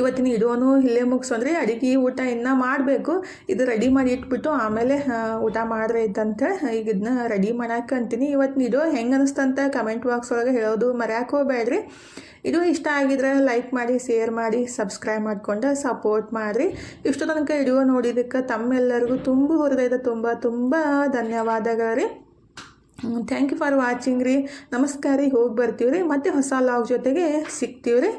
ಇವತ್ತಿನ ಇಡೋನು ಇಲ್ಲೇ ಮುಗಿಸೋಂದ್ರೆ ಅಡುಗೆ ಊಟ ಇನ್ನೂ ಮಾಡಬೇಕು. ಇದು ರೆಡಿ ಮಾಡಿ ಇಟ್ಬಿಟ್ಟು ಆಮೇಲೆ ಊಟ ಮಾಡ್ರೆ ಈಗ ಇದನ್ನ ರೆಡಿ ಮಾಡಾಕಂತೀನಿ ಇವತ್ತಿನ ಇಡೋ ಹೆಂಗೆ ಅನಿಸ್ತಂತ ಕಮೆಂಟ್ ಬಾಕ್ಸ್ ಒಳಗೆ ಹೇಳೋದು ಮರ್ಯಾಕೆ ಹೋಗಬೇಡ್ರಿ. ಇದು ಇಷ್ಟ ಆಗಿದ್ರೆ ಲೈಕ್ ಮಾಡಿ ಶೇರ್ ಮಾಡಿ ಸಬ್ಸ್ಕ್ರೈಬ್ ಮಾಡಿಕೊಂಡು ಸಪೋರ್ಟ್ ಮಾಡಿರಿ. ಇಷ್ಟು ತನಕ ವಿಡಿಯೋ ನೋಡಿದ್ದಕ್ಕೆ ತಮ್ಮೆಲ್ಲರಿಗೂ ತುಂಬ ಹೃದಯದ ತುಂಬ ತುಂಬ ಧನ್ಯವಾದಗಳು ರೀ. ಥ್ಯಾಂಕ್ ಯು ಫಾರ್ ವಾಚಿಂಗ್ ರೀ. ನಮಸ್ಕಾರ ರೀ. ಹೋಗಿ ಬರ್ತೀವಿ ರೀ ಮತ್ತು ಹೊಸ ಲಾಗ್ ಜೊತೆಗೆ ಸಿಗ್ತೀವಿ ರೀ